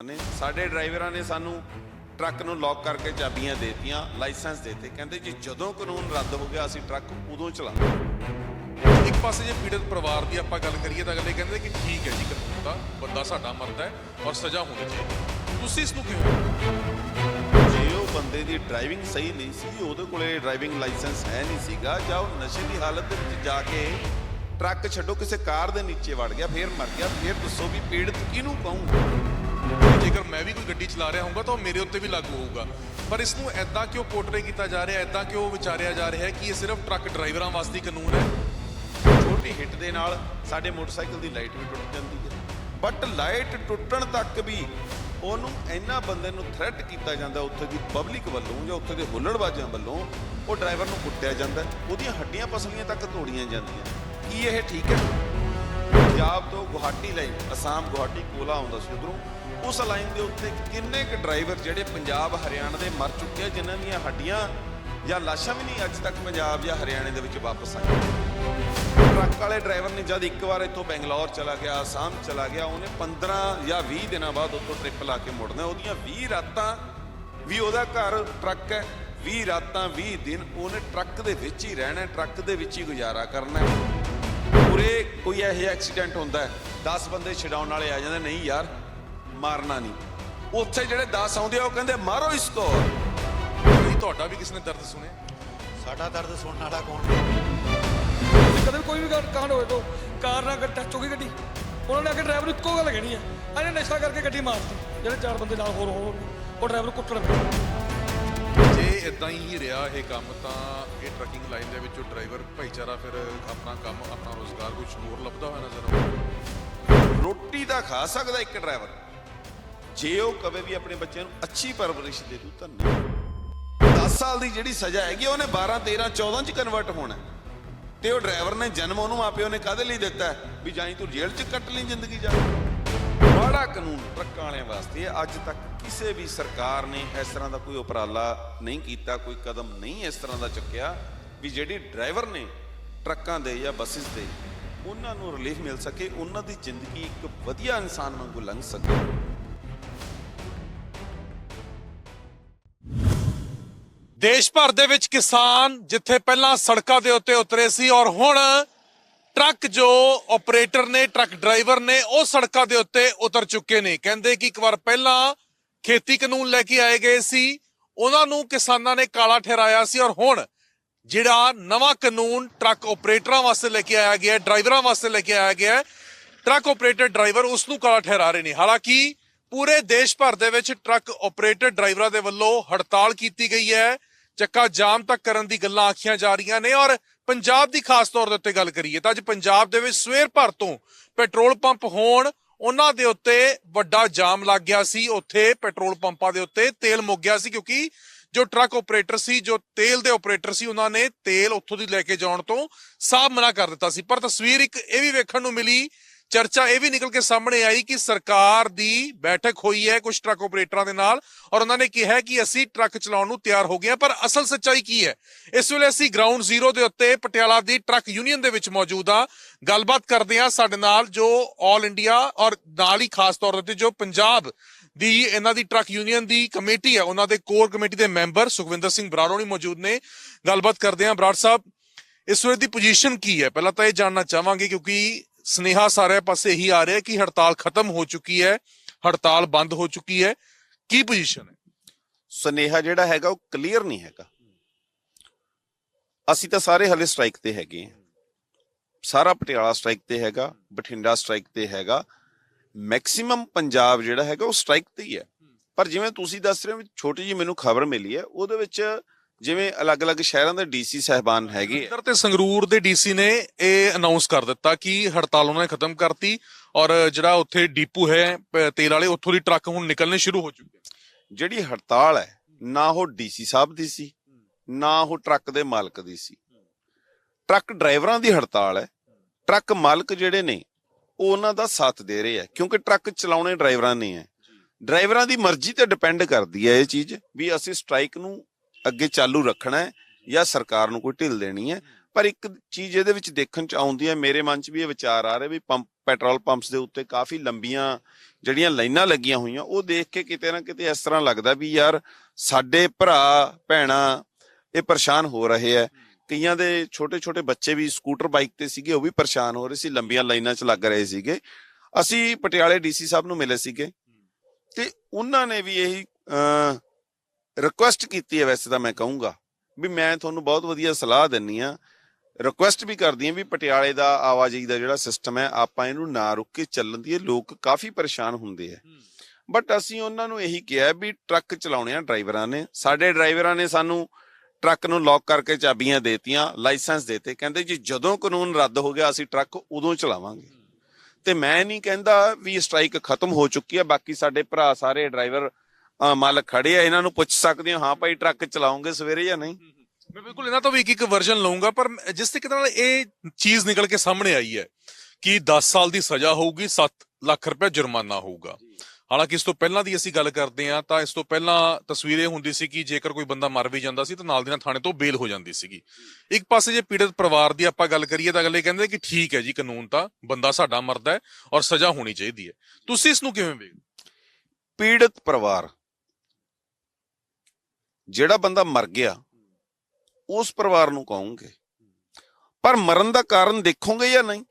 ਨੇ, ਸਾਡੇ ਡਰਾਈਵਰਾਂ ਨੇ ਸਾਨੂੰ ਟਰੱਕ ਨੂੰ ਲੌਕ ਕਰਕੇ ਚਾਬੀਆਂ ਦੇਤੀਆਂ, ਲਾਇਸੈਂਸ ਦੇਤੇ। ਕਹਿੰਦੇ ਜੀ, ਜਦੋਂ ਕਾਨੂੰਨ ਰੱਦ ਹੋ ਗਿਆ, ਅਸੀਂ ਟਰੱਕ ਉਦੋਂ ਚਲਾਵਾਂਗੇ। ਇੱਕ ਪਾਸੇ ਜੇ ਪੀੜਤ ਪਰਿਵਾਰ ਦੀ ਆਪਾਂ ਗੱਲ ਕਰੀਏ ਤਾਂ ਅਗਲੇ ਕਹਿੰਦੇ ਕਿ ਠੀਕ ਹੈ ਜੀ, ਕਾਨੂੰਨ ਦਾ ਬੰਦਾ ਸਾਡਾ ਮਰਦਾ ਹੈ ਔਰ ਸਜ਼ਾ ਹੋਣੀ ਚਾਹੀਦੀ ਤੁਸੀਂ ਇਸ ਨੂੰ ਕਿਵੇਂ ਜੇ ਉਹ ਬੰਦੇ ਦੀ ਡਰਾਈਵਿੰਗ ਸਹੀ ਨਹੀਂ ਸੀ, ਉਹਦੇ ਕੋਲੇ ਡਰਾਈਵਿੰਗ ਲਾਇਸੈਂਸ ਹੈ ਨਹੀਂ ਸੀਗਾ, ਜਾਂ ਉਹ ਨਸ਼ੇ ਦੀ ਹਾਲਤ ਦੇ ਵਿੱਚ ਜਾ ਕੇ ਟਰੱਕ ਛੱਡੋ, ਕਿਸੇ ਕਾਰ ਦੇ ਨੀਚੇ ਵੜ ਗਿਆ, ਫੇਰ ਮਰ ਗਿਆ, ਫੇਰ ਦੱਸੋ ਵੀ ਪੀੜਤ ਕਿਹਨੂੰ ਕਹੂੰ ਜੇਕਰ ਮੈਂ ਵੀ ਕੋਈ ਗੱਡੀ ਚਲਾ ਰਿਹਾ ਹੋਊਗਾ ਤਾਂ ਉਹ ਮੇਰੇ ਉੱਤੇ ਵੀ ਲਾਗੂ ਹੋਊਗਾ। ਪਰ ਇਸ ਨੂੰ ਐਦਾਂ ਕਿਉਂ ਪੋਰਟਰੇ ਕੀਤਾ ਜਾ ਰਿਹਾ ਐਦਾਂ ਕਿਉਂ ਵਿਚਾਰਿਆ ਜਾ ਰਿਹਾ ਹੈ ਕਿ ਇਹ ਸਿਰਫ ਟਰੱਕ ਡਰਾਈਵਰਾਂ ਵਾਸਤੇ ਕਾਨੂੰਨ ਹੈ? ਛੋਟੀ ਹਿੱਟ ਦੇ ਨਾਲ ਸਾਡੇ ਮੋਟਰਸਾਈਕਲ ਦੀ ਲਾਈਟ ਵੀ ਟੁੱਟ ਜਾਂਦੀ ਹੈ। ਬਟ ਲਾਈਟ ਟੁੱਟਣ ਤੱਕ ਵੀ ਉਹਨੂੰ ਇੰਨਾ ਬੰਦੇ ਨੂੰ ਥ੍ਰੈਟ ਕੀਤਾ ਜਾਂਦਾ ਉੱਥੇ ਦੀ ਪਬਲਿਕ ਵੱਲੋਂ ਜਾਂ ਉੱਥੇ ਦੇ ਹੁੱਲੜਬਾਜ਼ਾਂ ਵੱਲੋਂ, ਉਹ ਡਰਾਈਵਰ ਨੂੰ ਕੁੱਟਿਆ ਜਾਂਦਾ ਉਹਦੀਆਂ ਹੱਡੀਆਂ ਪਸਲੀਆਂ ਤੱਕ ਤੋੜੀਆਂ ਜਾਂਦੀਆਂ ਕੀ ਇਹ ਠੀਕ ਹੈ? ਪੰਜਾਬ ਤੋਂ ਗੁਹਾਟੀ ਲਈ, ਅਸਾਮ, ਗੁਹਾਟੀ ਕੋਲਾ ਆਉਂਦਾ ਸੀ ਉਧਰੋਂ। ਉਸ ਲਾਈਨ ਦੇ ਉੱਤੇ ਕਿੰਨੇ ਕੁ ਡਰਾਈਵਰ ਜਿਹੜੇ ਪੰਜਾਬ, ਹਰਿਆਣਾ ਦੇ ਮਰ ਚੁੱਕੇ ਆ, ਜਿਨ੍ਹਾਂ ਦੀਆਂ ਹੱਡੀਆਂ ਜਾਂ ਲਾਸ਼ਾਂ ਵੀ ਨਹੀਂ ਅੱਜ ਤੱਕ ਪੰਜਾਬ ਜਾਂ ਹਰਿਆਣੇ ਦੇ ਵਿੱਚ ਵਾਪਸ ਆਈਆਂ। ਟਰੱਕ ਵਾਲੇ ਡਰਾਈਵਰ ਨੇ ਜਦ ਇੱਕ ਵਾਰ ਇੱਥੋਂ ਬੈਂਗਲੌਰ ਚਲਾ ਗਿਆ, ਆਸਾਮ ਚਲਾ ਗਿਆ, ਉਹਨੇ 15 ਜਾਂ 20 ਦਿਨਾਂ ਬਾਅਦ ਉੱਥੋਂ ਟ੍ਰਿਪ ਲਾ ਕੇ ਮੁੜਨਾ। ਉਹਦੀਆਂ 20 ਰਾਤਾਂ ਵੀ ਉਹਦਾ ਘਰ ਟਰੱਕ ਹੈ। 20 ਰਾਤਾਂ 20 ਦਿਨ ਉਹਨੇ ਟਰੱਕ ਦੇ ਵਿੱਚ ਹੀ ਰਹਿਣਾ ਟਰੱਕ ਦੇ ਵਿੱਚ ਹੀ ਗੁਜ਼ਾਰਾ ਕਰਨਾ ਹੈ। ਪੂਰੇ ਕੋਈ ਇਹੋ ਜਿਹਾ ਐਕਸੀਡੈਂਟ ਹੁੰਦਾ ਹੈ 10 ਬੰਦੇ ਛਡਾਉਣ ਵਾਲੇ ਆ ਜਾਂਦੇ, ਨਹੀਂ ਯਾਰ ਮਾਰਨਾ ਨਹੀਂ। ਉੱਥੇ ਜਿਹੜੇ 10 ਆਉਂਦੇ ਆ ਉਹ ਕਹਿੰਦੇ ਮਾਰੋ ਇਸਕੋ। ਕਦੀ ਤੁਹਾਡਾ ਵੀ ਕਿਸੇ ਨੇ ਦਰਦ ਸੁਣਿਆ? ਸਾਡਾ ਦਰਦ ਸੁਣਨ ਵਾਲਾ ਕੌਣ ਹੈ? ਕਦੇ ਵੀ ਕੋਈ ਵੀ ਕਾਂਡ ਹੋਵੇ ਤੋ ਕਾਰ ਨਾਲ ਗੱਡੀ ਟੱਚ ਹੋ ਗਈ ਗੱਡੀ। ਉਹਨਾਂ ਨੇ ਆ ਕੇ ਡਰਾਈਵਰ ਨੂੰ ਇੱਕੋ ਗੱਲ ਕਹਿਣੀ ਆ। ਇਹਨੇ ਨਸ਼ਾ ਕਰਕੇ ਗੱਡੀ ਮਾਰਤੀ। ਜਿਹੜੇ ਚਾਰ ਬੰਦੇ ਨਾਲ ਹੋਰ ਹੋਣ ਉਹ ਡਰਾਈਵਰ ਕੁੱਟਣ ਜੇ ਇਦਾਂ ਹੀ ਰਿਹਾ ਇਹ ਕੰਮ ਤਾਂ ਇਹ ਟਰੱਕਿੰਗ ਲਾਈਨ ਦੇ ਵਿੱਚੋਂ ਡਰਾਈਵਰ ਭਾਈਚਾਰਾ ਫਿਰ ਆਪਣਾ ਕੰਮ ਆਪਣਾ ਰੋਜ਼ਗਾਰ ਕੁਝ ਹੋਰ ਲੱਭਦਾ ਹੋਇਆ ਨਜ਼ਰ ਆਉਂਦਾ। ਰੋਟੀ ਤਾਂ ਖਾ ਸਕਦਾ ਇੱਕ ਡਰਾਈਵਰ। ਜੇ ਉਹ ਕਵੇ ਵੀ ਆਪਣੇ ਬੱਚਿਆਂ ਨੂੰ ਅੱਛੀ ਪਰਵਰਿਸ਼ ਦੇ ਦੂ ਤਾਂ ਨਹੀਂ 10 ਸਾਲ ਦੀ ਜਿਹੜੀ ਸਜ਼ਾ ਹੈਗੀ, ਉਹਨੇ 12 13 14 ਚ ਕਨਵਰਟ ਹੋਣਾ ਹੈ। ਤੇ ਉਹ ਡਰਾਈਵਰ ਨੇ ਜਨਮ ਉਹਨੂੰ ਮਾਪਿਓ ਨੇ ਕਾਹਦੇ ਲਈ ਦਿੱਤਾ ਵੀ ਜਾਂ ਤੂੰ ਜੇਲ੍ਹ 'ਚ ਕੱਟ ਲਈ ਜ਼ਿੰਦਗੀ ਜਾ। ਮਾੜਾ ਕਾਨੂੰਨ ਟਰੱਕਾਂ ਵਾਲਿਆਂ ਵਾਸਤੇ ਅੱਜ ਤੱਕ ਕਿਸੇ ਵੀ ਸਰਕਾਰ ਨੇ ਇਸ ਤਰ੍ਹਾਂ ਦਾ ਕੋਈ ਉਪਰਾਲਾ ਨਹੀਂ ਕੀਤਾ, ਕੋਈ ਕਦਮ ਨਹੀਂ ਇਸ ਤਰ੍ਹਾਂ ਦਾ ਚੁੱਕਿਆ ਵੀ ਜਿਹੜੇ ਡਰਾਈਵਰ ਨੇ ਟਰੱਕਾਂ ਦੇ ਜਾਂ ਬੱਸਿਸ ਦੇ, ਉਹਨਾਂ ਨੂੰ ਰਿਲੀਫ ਮਿਲ ਸਕੇ, ਉਹਨਾਂ ਦੀ ਜ਼ਿੰਦਗੀ ਇੱਕ ਵਧੀਆ ਇਨਸਾਨ ਵਾਂਗੂ ਲੰਘ ਸਕੇ। ਦੇਸ਼ ਭਰ ਦੇ ਵਿੱਚ ਕਿਸਾਨ ਜਿੱਥੇ ਪਹਿਲਾਂ ਸੜਕਾਂ ਦੇ ਉੱਤੇ ਉਤਰੇ ਸੀ ਔਰ ਹੁਣ ਟਰੱਕ ਜੋ ਆਪਰੇਟਰ ਨੇ, ਟਰੱਕ ਡਰਾਈਵਰ ਨੇ, ਉਹ ਸੜਕਾਂ ਦੇ ਉੱਤੇ ਉਤਰ ਚੁੱਕੇ ਨੇ। ਕਹਿੰਦੇ ਕਿ ਇੱਕ ਵਾਰ ਪਹਿਲਾਂ ਖੇਤੀ ਕਾਨੂੰਨ ਲੈ ਕੇ ਆਏ ਗਏ ਸੀ। ਉਹਨਾਂ ਨੂੰ ਕਿਸਾਨਾਂ ਨੇ ਕਾਲਾ ਠਹਿਰਾਇਆ ਸੀ ਔਰ ਹੁਣ ਜਿਹੜਾ ਨਵਾਂ ਕਾਨੂੰਨ ਟਰੱਕ ਆਪਰੇਟਰਾਂ ਵਾਸਤੇ ਲੈ ਕੇ ਆਇਆ ਗਿਆ ਹੈ, ਡਰਾਈਵਰਾਂ ਵਾਸਤੇ ਲੈ ਕੇ ਆਇਆ ਗਿਆ ਹੈ, ਟਰੱਕ ਆਪਰੇਟਰ ਡਰਾਈਵਰ ਉਸ ਨੂੰ ਕਾਲਾ ਠਹਿਰਾ ਰਹੇ ਨੇ। ਹਾਲਾਂਕਿ ਪੂਰੇ ਦੇਸ਼ ਭਰ ਦੇ ਵਿੱਚ ਟਰੱਕ ਆਪਰੇਟਰ ਡਰਾਈਵਰਾਂ ਦੇ ਵੱਲੋਂ ਹੜਤਾਲ ਕੀਤੀ ਗਈ ਹੈ। ਚੱਕਾ ਜਾਮ ਤੱਕ ਕਰਨ ਦੀ ਗੱਲਾਂ ਆਖੀਆਂ ਜਾ ਰਹੀਆਂ ਨੇ ਔਰ ਪੰਜਾਬ ਦੀ ਖਾਸ ਤੌਰ ਦੇ ਉੱਤੇ ਗੱਲ ਕਰੀਏ ਤਾਂ ਅੱਜ ਪੰਜਾਬ ਦੇ ਵਿੱਚ ਸਵੇਰ ਭਰ ਤੋਂ ਪੈਟਰੋਲ ਪੰਪ ਹੋਣ, ਉਹਨਾਂ ਦੇ ਉੱਤੇ ਵੱਡਾ ਜਾਮ ਲੱਗ ਗਿਆ ਸੀ। ਉੱਥੇ ਪੈਟਰੋਲ ਪੰਪਾਂ ਦੇ ਉੱਤੇ ਤੇਲ ਮੁੱਕ ਗਿਆ ਸੀ ਕਿਉਂਕਿ ਜੋ ਟਰੱਕ ਆਪਰੇਟਰ ਸੀ, ਜੋ ਤੇਲ ਦੇ ਆਪਰੇਟਰ ਸੀ, ਉਹਨਾਂ ਨੇ ਤੇਲ ਉੱਥੋਂ ਦੀ ਲੈ ਕੇ ਜਾਣ ਤੋਂ ਸਾਫ਼ ਮਨਾ ਕਰ ਦਿੱਤਾ ਸੀ। ਪਰ ਤਸਵੀਰ ਇੱਕ ਇਹ ਵੀ ਵੇਖਣ ਨੂੰ ਮਿਲੀ ਚਰਚਾ ਇਹ ਵੀ ਨਿਕਲ ਕੇ ਸਾਹਮਣੇ ਆਈ ਕਿ ਸਰਕਾਰ ਦੀ ਬੈਠਕ ਹੋਈ ਹੈ ਕੁਝ ਟਰੱਕ ਆਪਰੇਟਰਾਂ ਦੇ ਨਾਲ ਔਰ ਉਹਨਾਂ ਨੇ ਕਿਹਾ ਕਿ ਅਸੀਂ ਟਰੱਕ ਚਲਾਉਣ ਨੂੰ ਤਿਆਰ ਹੋ ਗਏ ਪਰ ਅਸਲ ਸੱਚਾਈ ਕੀ ਹੈ? ਇਸ ਵੇਲੇ ਅਸੀਂ ਗਰਾਊਂਡ ਜ਼ੀਰੋ ਦੇ ਉੱਤੇ ਪਟਿਆਲਾ ਦੀ ਟਰੱਕ ਯੂਨੀਅਨ ਦੇ ਵਿੱਚ ਮੌਜੂਦ ਹਾਂ। ਗੱਲਬਾਤ ਕਰਦੇ ਹਾਂ ਸਾਡੇ ਨਾਲ ਜੋ 올 ਇੰਡੀਆ ਔਰ ਨਾਲ ਹੀ ਖਾਸ ਤੌਰ ਤੇ ਜੋ ਪੰਜਾਬ ਦੀ ਇਹਨਾਂ ਦੀ ਟਰੱਕ ਯੂਨੀਅਨ ਦੀ ਕਮੇਟੀ ਹੈ, ਉਹਨਾਂ ਦੇ ਕੋਰ ਕਮੇਟੀ ਦੇ ਮੈਂਬਰ ਸੁਖਵਿੰਦਰ ਸਿੰਘ ਬਰਾੜੋਂ ਵੀ ਮੌਜੂਦ ਨੇ। ਗੱਲਬਾਤ ਕਰਦੇ ਹਾਂ ਬਰਾੜ ਸਾਹਿਬ, ਇਸ ਵੇਲੇ ਦੀ ਪੋਜੀਸ਼ਨ ਕੀ ਹੈ? ਪਹਿਲਾਂ ਤਾਂ ਇਹ ਜਾਣਨਾ ਚਾਹਾਂਗੇ ਕਿਉਂਕਿ ਸਨੇਹਾ ਸਾਰੇ ਪਾਸੇ ਇਹੀ ਆ ਰਿਹਾ ਕਿ ਹੜਤਾਲ ਖਤਮ ਹੋ ਚੁੱਕੀ ਹੈ, ਹੜਤਾਲ ਬੰਦ ਹੋ ਚੁੱਕੀ ਹੈ। ਕੀ ਪੋਜੀਸ਼ਨ ਹੈ? ਸੁਨੇਹਾ ਜਿਹੜਾ ਹੈਗਾ ਉਹ ਕਲੀਅਰ ਨਹੀਂ ਹੈਗਾ। ਅਸੀਂ ਤਾਂ ਸਾਰੇ ਹਲੇ ਸਟ੍ਰਾਈਕ ਤੇ ਹੈਗੇ ਹਾਂ। ਸਾਰਾ ਪਟਿਆਲਾ ਸਟ੍ਰਾਈਕ ਤੇ ਹੈਗਾ, ਬਠਿੰਡਾ ਸਟ੍ਰਾਈਕ ਤੇ ਹੈਗਾ। ਮੈਕਸਿਮਮ ਪੰਜਾਬ ਜਿਹੜਾ ਹੈਗਾ ਉਹ ਸਟ੍ਰਾਈਕ ਤੇ ਹੀ ਹੈ। ਪਰ ਜਿਵੇਂ ਤੁਸੀਂ ਦੱਸ ਰਹੇ ਹੋ ਛੋਟੀ ਜੀ ਮੈਨੂੰ ਖਬਰ ਮਿਲੀ ਹੈ, ਉਹਦੇ ਵਿੱਚ ਜਿਵੇਂ ਅਲੱਗ-ਅਲੱਗ ਸ਼ਹਿਰਾਂ ਦੇ ਡੀਸੀ ਸਹਿਬਾਨ ਹੈਗੇ ਆ। ਇੱਧਰ ਤੇ ਸੰਗਰੂਰ ਦੇ ਡੀਸੀ ਨੇ ਇਹ ਅਨਾਉਂਸ ਕਰ ਦਿੱਤਾ ਕਿ ਹੜਤਾਲ ਉਹਨਾਂ ਨੇ ਖਤਮ ਕਰਤੀ ਔਰ ਜਿਹੜਾ ਉੱਥੇ ਡੀਪੂ ਹੈ ਤੇਲ ਵਾਲੇ ਉੱਥੋਂ ਦੀ ਟਰੱਕ ਹੁਣ ਨਿਕਲਣੇ ਸ਼ੁਰੂ ਹੋ ਚੁੱਕੇ ਜਿਹੜੀ ਹੜਤਾਲ ਹੈ ਨਾ ਉਹ ਡੀਸੀ ਸਾਹਿਬ ਦੀ ਸੀ ਨਾ ਉਹ ਟਰੱਕ ਦੇ ਮਾਲਕ ਦੀ ਸੀ। ਟਰੱਕ ਡਰਾਈਵਰਾਂ ਦੀ ਹੜਤਾਲ ਹੈ ਟਰੱਕ ਮਾਲਕ ਜਿਹੜੇ ਨੇ ਉਹ ਉਹਨਾਂ ਦਾ ਸਾਥ ਦੇ ਰਹੇ ਆ ਕਿਉਂਕਿ ਟਰੱਕ ਚਲਾਉਣੇ ਡਰਾਈਵਰਾਂ ਨੇ ਹੈ ਡਰਾਈਵਰਾਂ ਦੀ ਮਰਜ਼ੀ ਤੇ ਡਿਪੈਂਡ ਕਰਦੀ ਹੈ ਇਹ ਚੀਜ਼ ਵੀ ਅਸੀਂ ਸਟ੍ਰਾਈਕ ਨੂੰ ਅੱਗੇ ਚਾਲੂ ਰੱਖਣਾ ਹੈ ਜਾਂ ਸਰਕਾਰ ਨੂੰ ਕੋਈ ਢਿੱਲ ਦੇਣੀ ਹੈ। ਪਰ ਇੱਕ ਚੀਜ਼ ਇਹਦੇ ਵਿੱਚ ਦੇਖਣ ਚ ਆਉਂਦੀ ਹੈ, ਮੇਰੇ ਮਨ ਚ ਵੀ ਇਹ ਵਿਚਾਰ ਆ ਰਿਹਾ ਵੀ ਪੰਪ, ਪੈਟਰੋਲ ਪੰਪਸ ਦੇ ਉੱਤੇ ਕਾਫੀ ਲੰਬੀਆਂ ਜਿਹੜੀਆਂ ਲਾਈਨਾਂ ਲੱਗੀਆਂ ਹੋਈਆਂ, ਉਹ ਦੇਖ ਕੇ ਕਿਤੇ ਨਾ ਕਿਤੇ ਇਸ ਤਰ੍ਹਾਂ ਲੱਗਦਾ ਵੀ ਯਾਰ ਸਾਡੇ ਭਰਾ, ਭੈਣਾਂ ਇਹ ਪਰੇਸ਼ਾਨ ਹੋ ਰਹੇ ਆ ਕਈਆਂ ਦੇ ਛੋਟੇ ਛੋਟੇ ਬੱਚੇ ਵੀ ਸਕੂਟਰ ਬਾਈਕ ਤੇ ਸੀਗੇ, ਉਹ ਵੀ ਪਰੇਸ਼ਾਨ ਹੋ ਰਹੇ ਸੀ, ਲੰਬੀਆਂ ਲਾਈਨਾਂ 'ਚ ਲੱਗ ਰਹੇ ਸੀਗੇ। ਅਸੀਂ ਪਟਿਆਲੇ ਡੀਸੀ ਸਾਹਿਬ ਨੂੰ ਮਿਲੇ ਸੀਗੇ ਤੇ ਉਹਨਾਂ ਨੇ ਵੀ ਇਹੀ ਰਿਕੁਐਸਟ ਕੀਤੀ ਹੈ ਵੈਸੇ ਤਾਂ ਮੈਂ ਕਹੂੰਗਾ ਵੀ ਮੈਂ ਤੁਹਾਨੂੰ ਬਹੁਤ ਵਧੀਆ ਸਲਾਹ ਦਿੰਨੀ ਆ ਰਿਕੁਐਸਟ ਵੀ ਕਰਦੀ ਹਾਂ ਵੀ ਪਟਿਆਲੇ ਦਾ ਆਵਾਜਾਈ ਦਾ ਜਿਹੜਾ ਸਿਸਟਮ ਹੈ ਆਪਾਂ ਇਹਨੂੰ ਨਾ ਰੁੱਕ ਕੇ ਚੱਲਣ ਦੀ ਲੋਕ ਕਾਫੀ ਪਰੇਸ਼ਾਨ ਹੁੰਦੇ ਆ। ਬਟ ਅਸੀਂ ਉਹਨਾਂ ਨੂੰ ਇਹੀ ਕਿਹਾ ਵੀ ਟਰੱਕ ਚਲਾਉਣੇ ਆ ਡਰਾਈਵਰਾਂ ਨੇ। ਸਾਡੇ ਡਰਾਈਵਰਾਂ ਨੇ ਸਾਨੂੰ ਟਰੱਕ ਨੂੰ ਲੌਕ ਕਰਕੇ ਚਾਬੀਆਂ ਦੇਤੀਆਂ ਲਾਇਸੈਂਸ ਦੇਤੇ। ਕਹਿੰਦੇ ਜੀ ਜਦੋਂ ਕਾਨੂੰਨ ਰੱਦ ਹੋ ਗਿਆ ਅਸੀਂ ਟਰੱਕ ਉਦੋਂ ਚਲਾਵਾਂਗੇ। ਤੇ ਮੈਂ ਨਹੀਂ ਕਹਿੰਦਾ ਵੀ ਸਟ੍ਰਾਈਕ ਖਤਮ ਹੋ ਚੁੱਕੀ ਹੈ। ਬਾਕੀ ਸਾਡੇ ਭਰਾ ਸਾਰੇ ਡਰਾਈਵਰ ਮਾਲਕ ਖੜੇ ਆ ਇਹਨਾਂ ਨੂੰ ਪੁੱਛ ਸਕਦੇ ਹੋ ਹਾਂ ਭਾਈ ਟਰੱਕ ਚਲਾਉਂਗੇ ਸਵੇਰੇ ਜਾਂ ਨਹੀਂ? ਮੈਂ ਬਿਲਕੁਲ ਇਹਨਾਂ ਤੋਂ ਵੀ ਇੱਕ ਇੱਕ ਵਰਜ਼ਨ ਲਵਾਂਗਾ ਪਰ ਜਿਸ ਤਰੀਕੇ ਨਾਲ ਇਹ ਚੀਜ਼ ਨਿਕਲ ਕੇ ਸਾਹਮਣੇ ਆਈ ਹੈ ਕਿ 10 ਸਾਲ ਦੀ ਸਜ਼ਾ ਹੋਊਗੀ 7 ਲੱਖ ਰੁਪਏ ਜੁਰਮਾਨਾ ਹੋਊਗਾ। ਹਾਲਾਂਕਿ ਇਸ ਤੋਂ ਪਹਿਲਾਂ ਦੀ ਅਸੀਂ ਗੱਲ ਕਰਦੇ ਹਾਂ ਤਾਂ ਇਸ ਤੋਂ ਪਹਿਲਾਂ ਤਸਵੀਰ ਇਹ ਹੁੰਦੀ ਸੀ ਕਿ ਜੇਕਰ ਕੋਈ ਬੰਦਾ ਮਰ ਵੀ ਜਾਂਦਾ ਸੀ ਤਾਂ ਨਾਲ ਦੀ ਨਾਲ ਥਾਣੇ ਤੋਂ ਬੇਲ ਹੋ ਜਾਂਦੀ ਸੀਗੀ। ਇੱਕ ਪਾਸੇ ਜੇ ਪੀੜਤ ਪਰਿਵਾਰ ਦੀ ਆਪਾਂ ਗੱਲ ਕਰੀਏ ਤਾਂ ਅਗਲੇ ਕਹਿੰਦੇ ਕਿ ਠੀਕ ਹੈ ਜੀ ਕਾਨੂੰਨ ਤਾਂ ਬੰਦਾ ਸਾਡਾ ਮਰਦਾ ਹੈ ਔਰ ਸਜ਼ਾ ਹੋਣੀ ਚਾਹੀਦੀ ਹੈ। ਤੁਸੀਂ ਇਸ ਨੂੰ ਕਿਵੇਂ ਵੇਖਦੇ ਪੀੜਤ ਪਰਿਵਾਰ ਜਿਹੜਾ ਬੰਦਾ ਮਰ ਗਿਆ, ਉਸ ਪਰਿਵਾਰ ਨੂੰ ਕਹੋਗੇ। ਪਰ ਮਰਨ ਦਾ ਕਾਰਨ ਦੇਖੋਗੇ ਜਾਂ ਨਹੀਂ?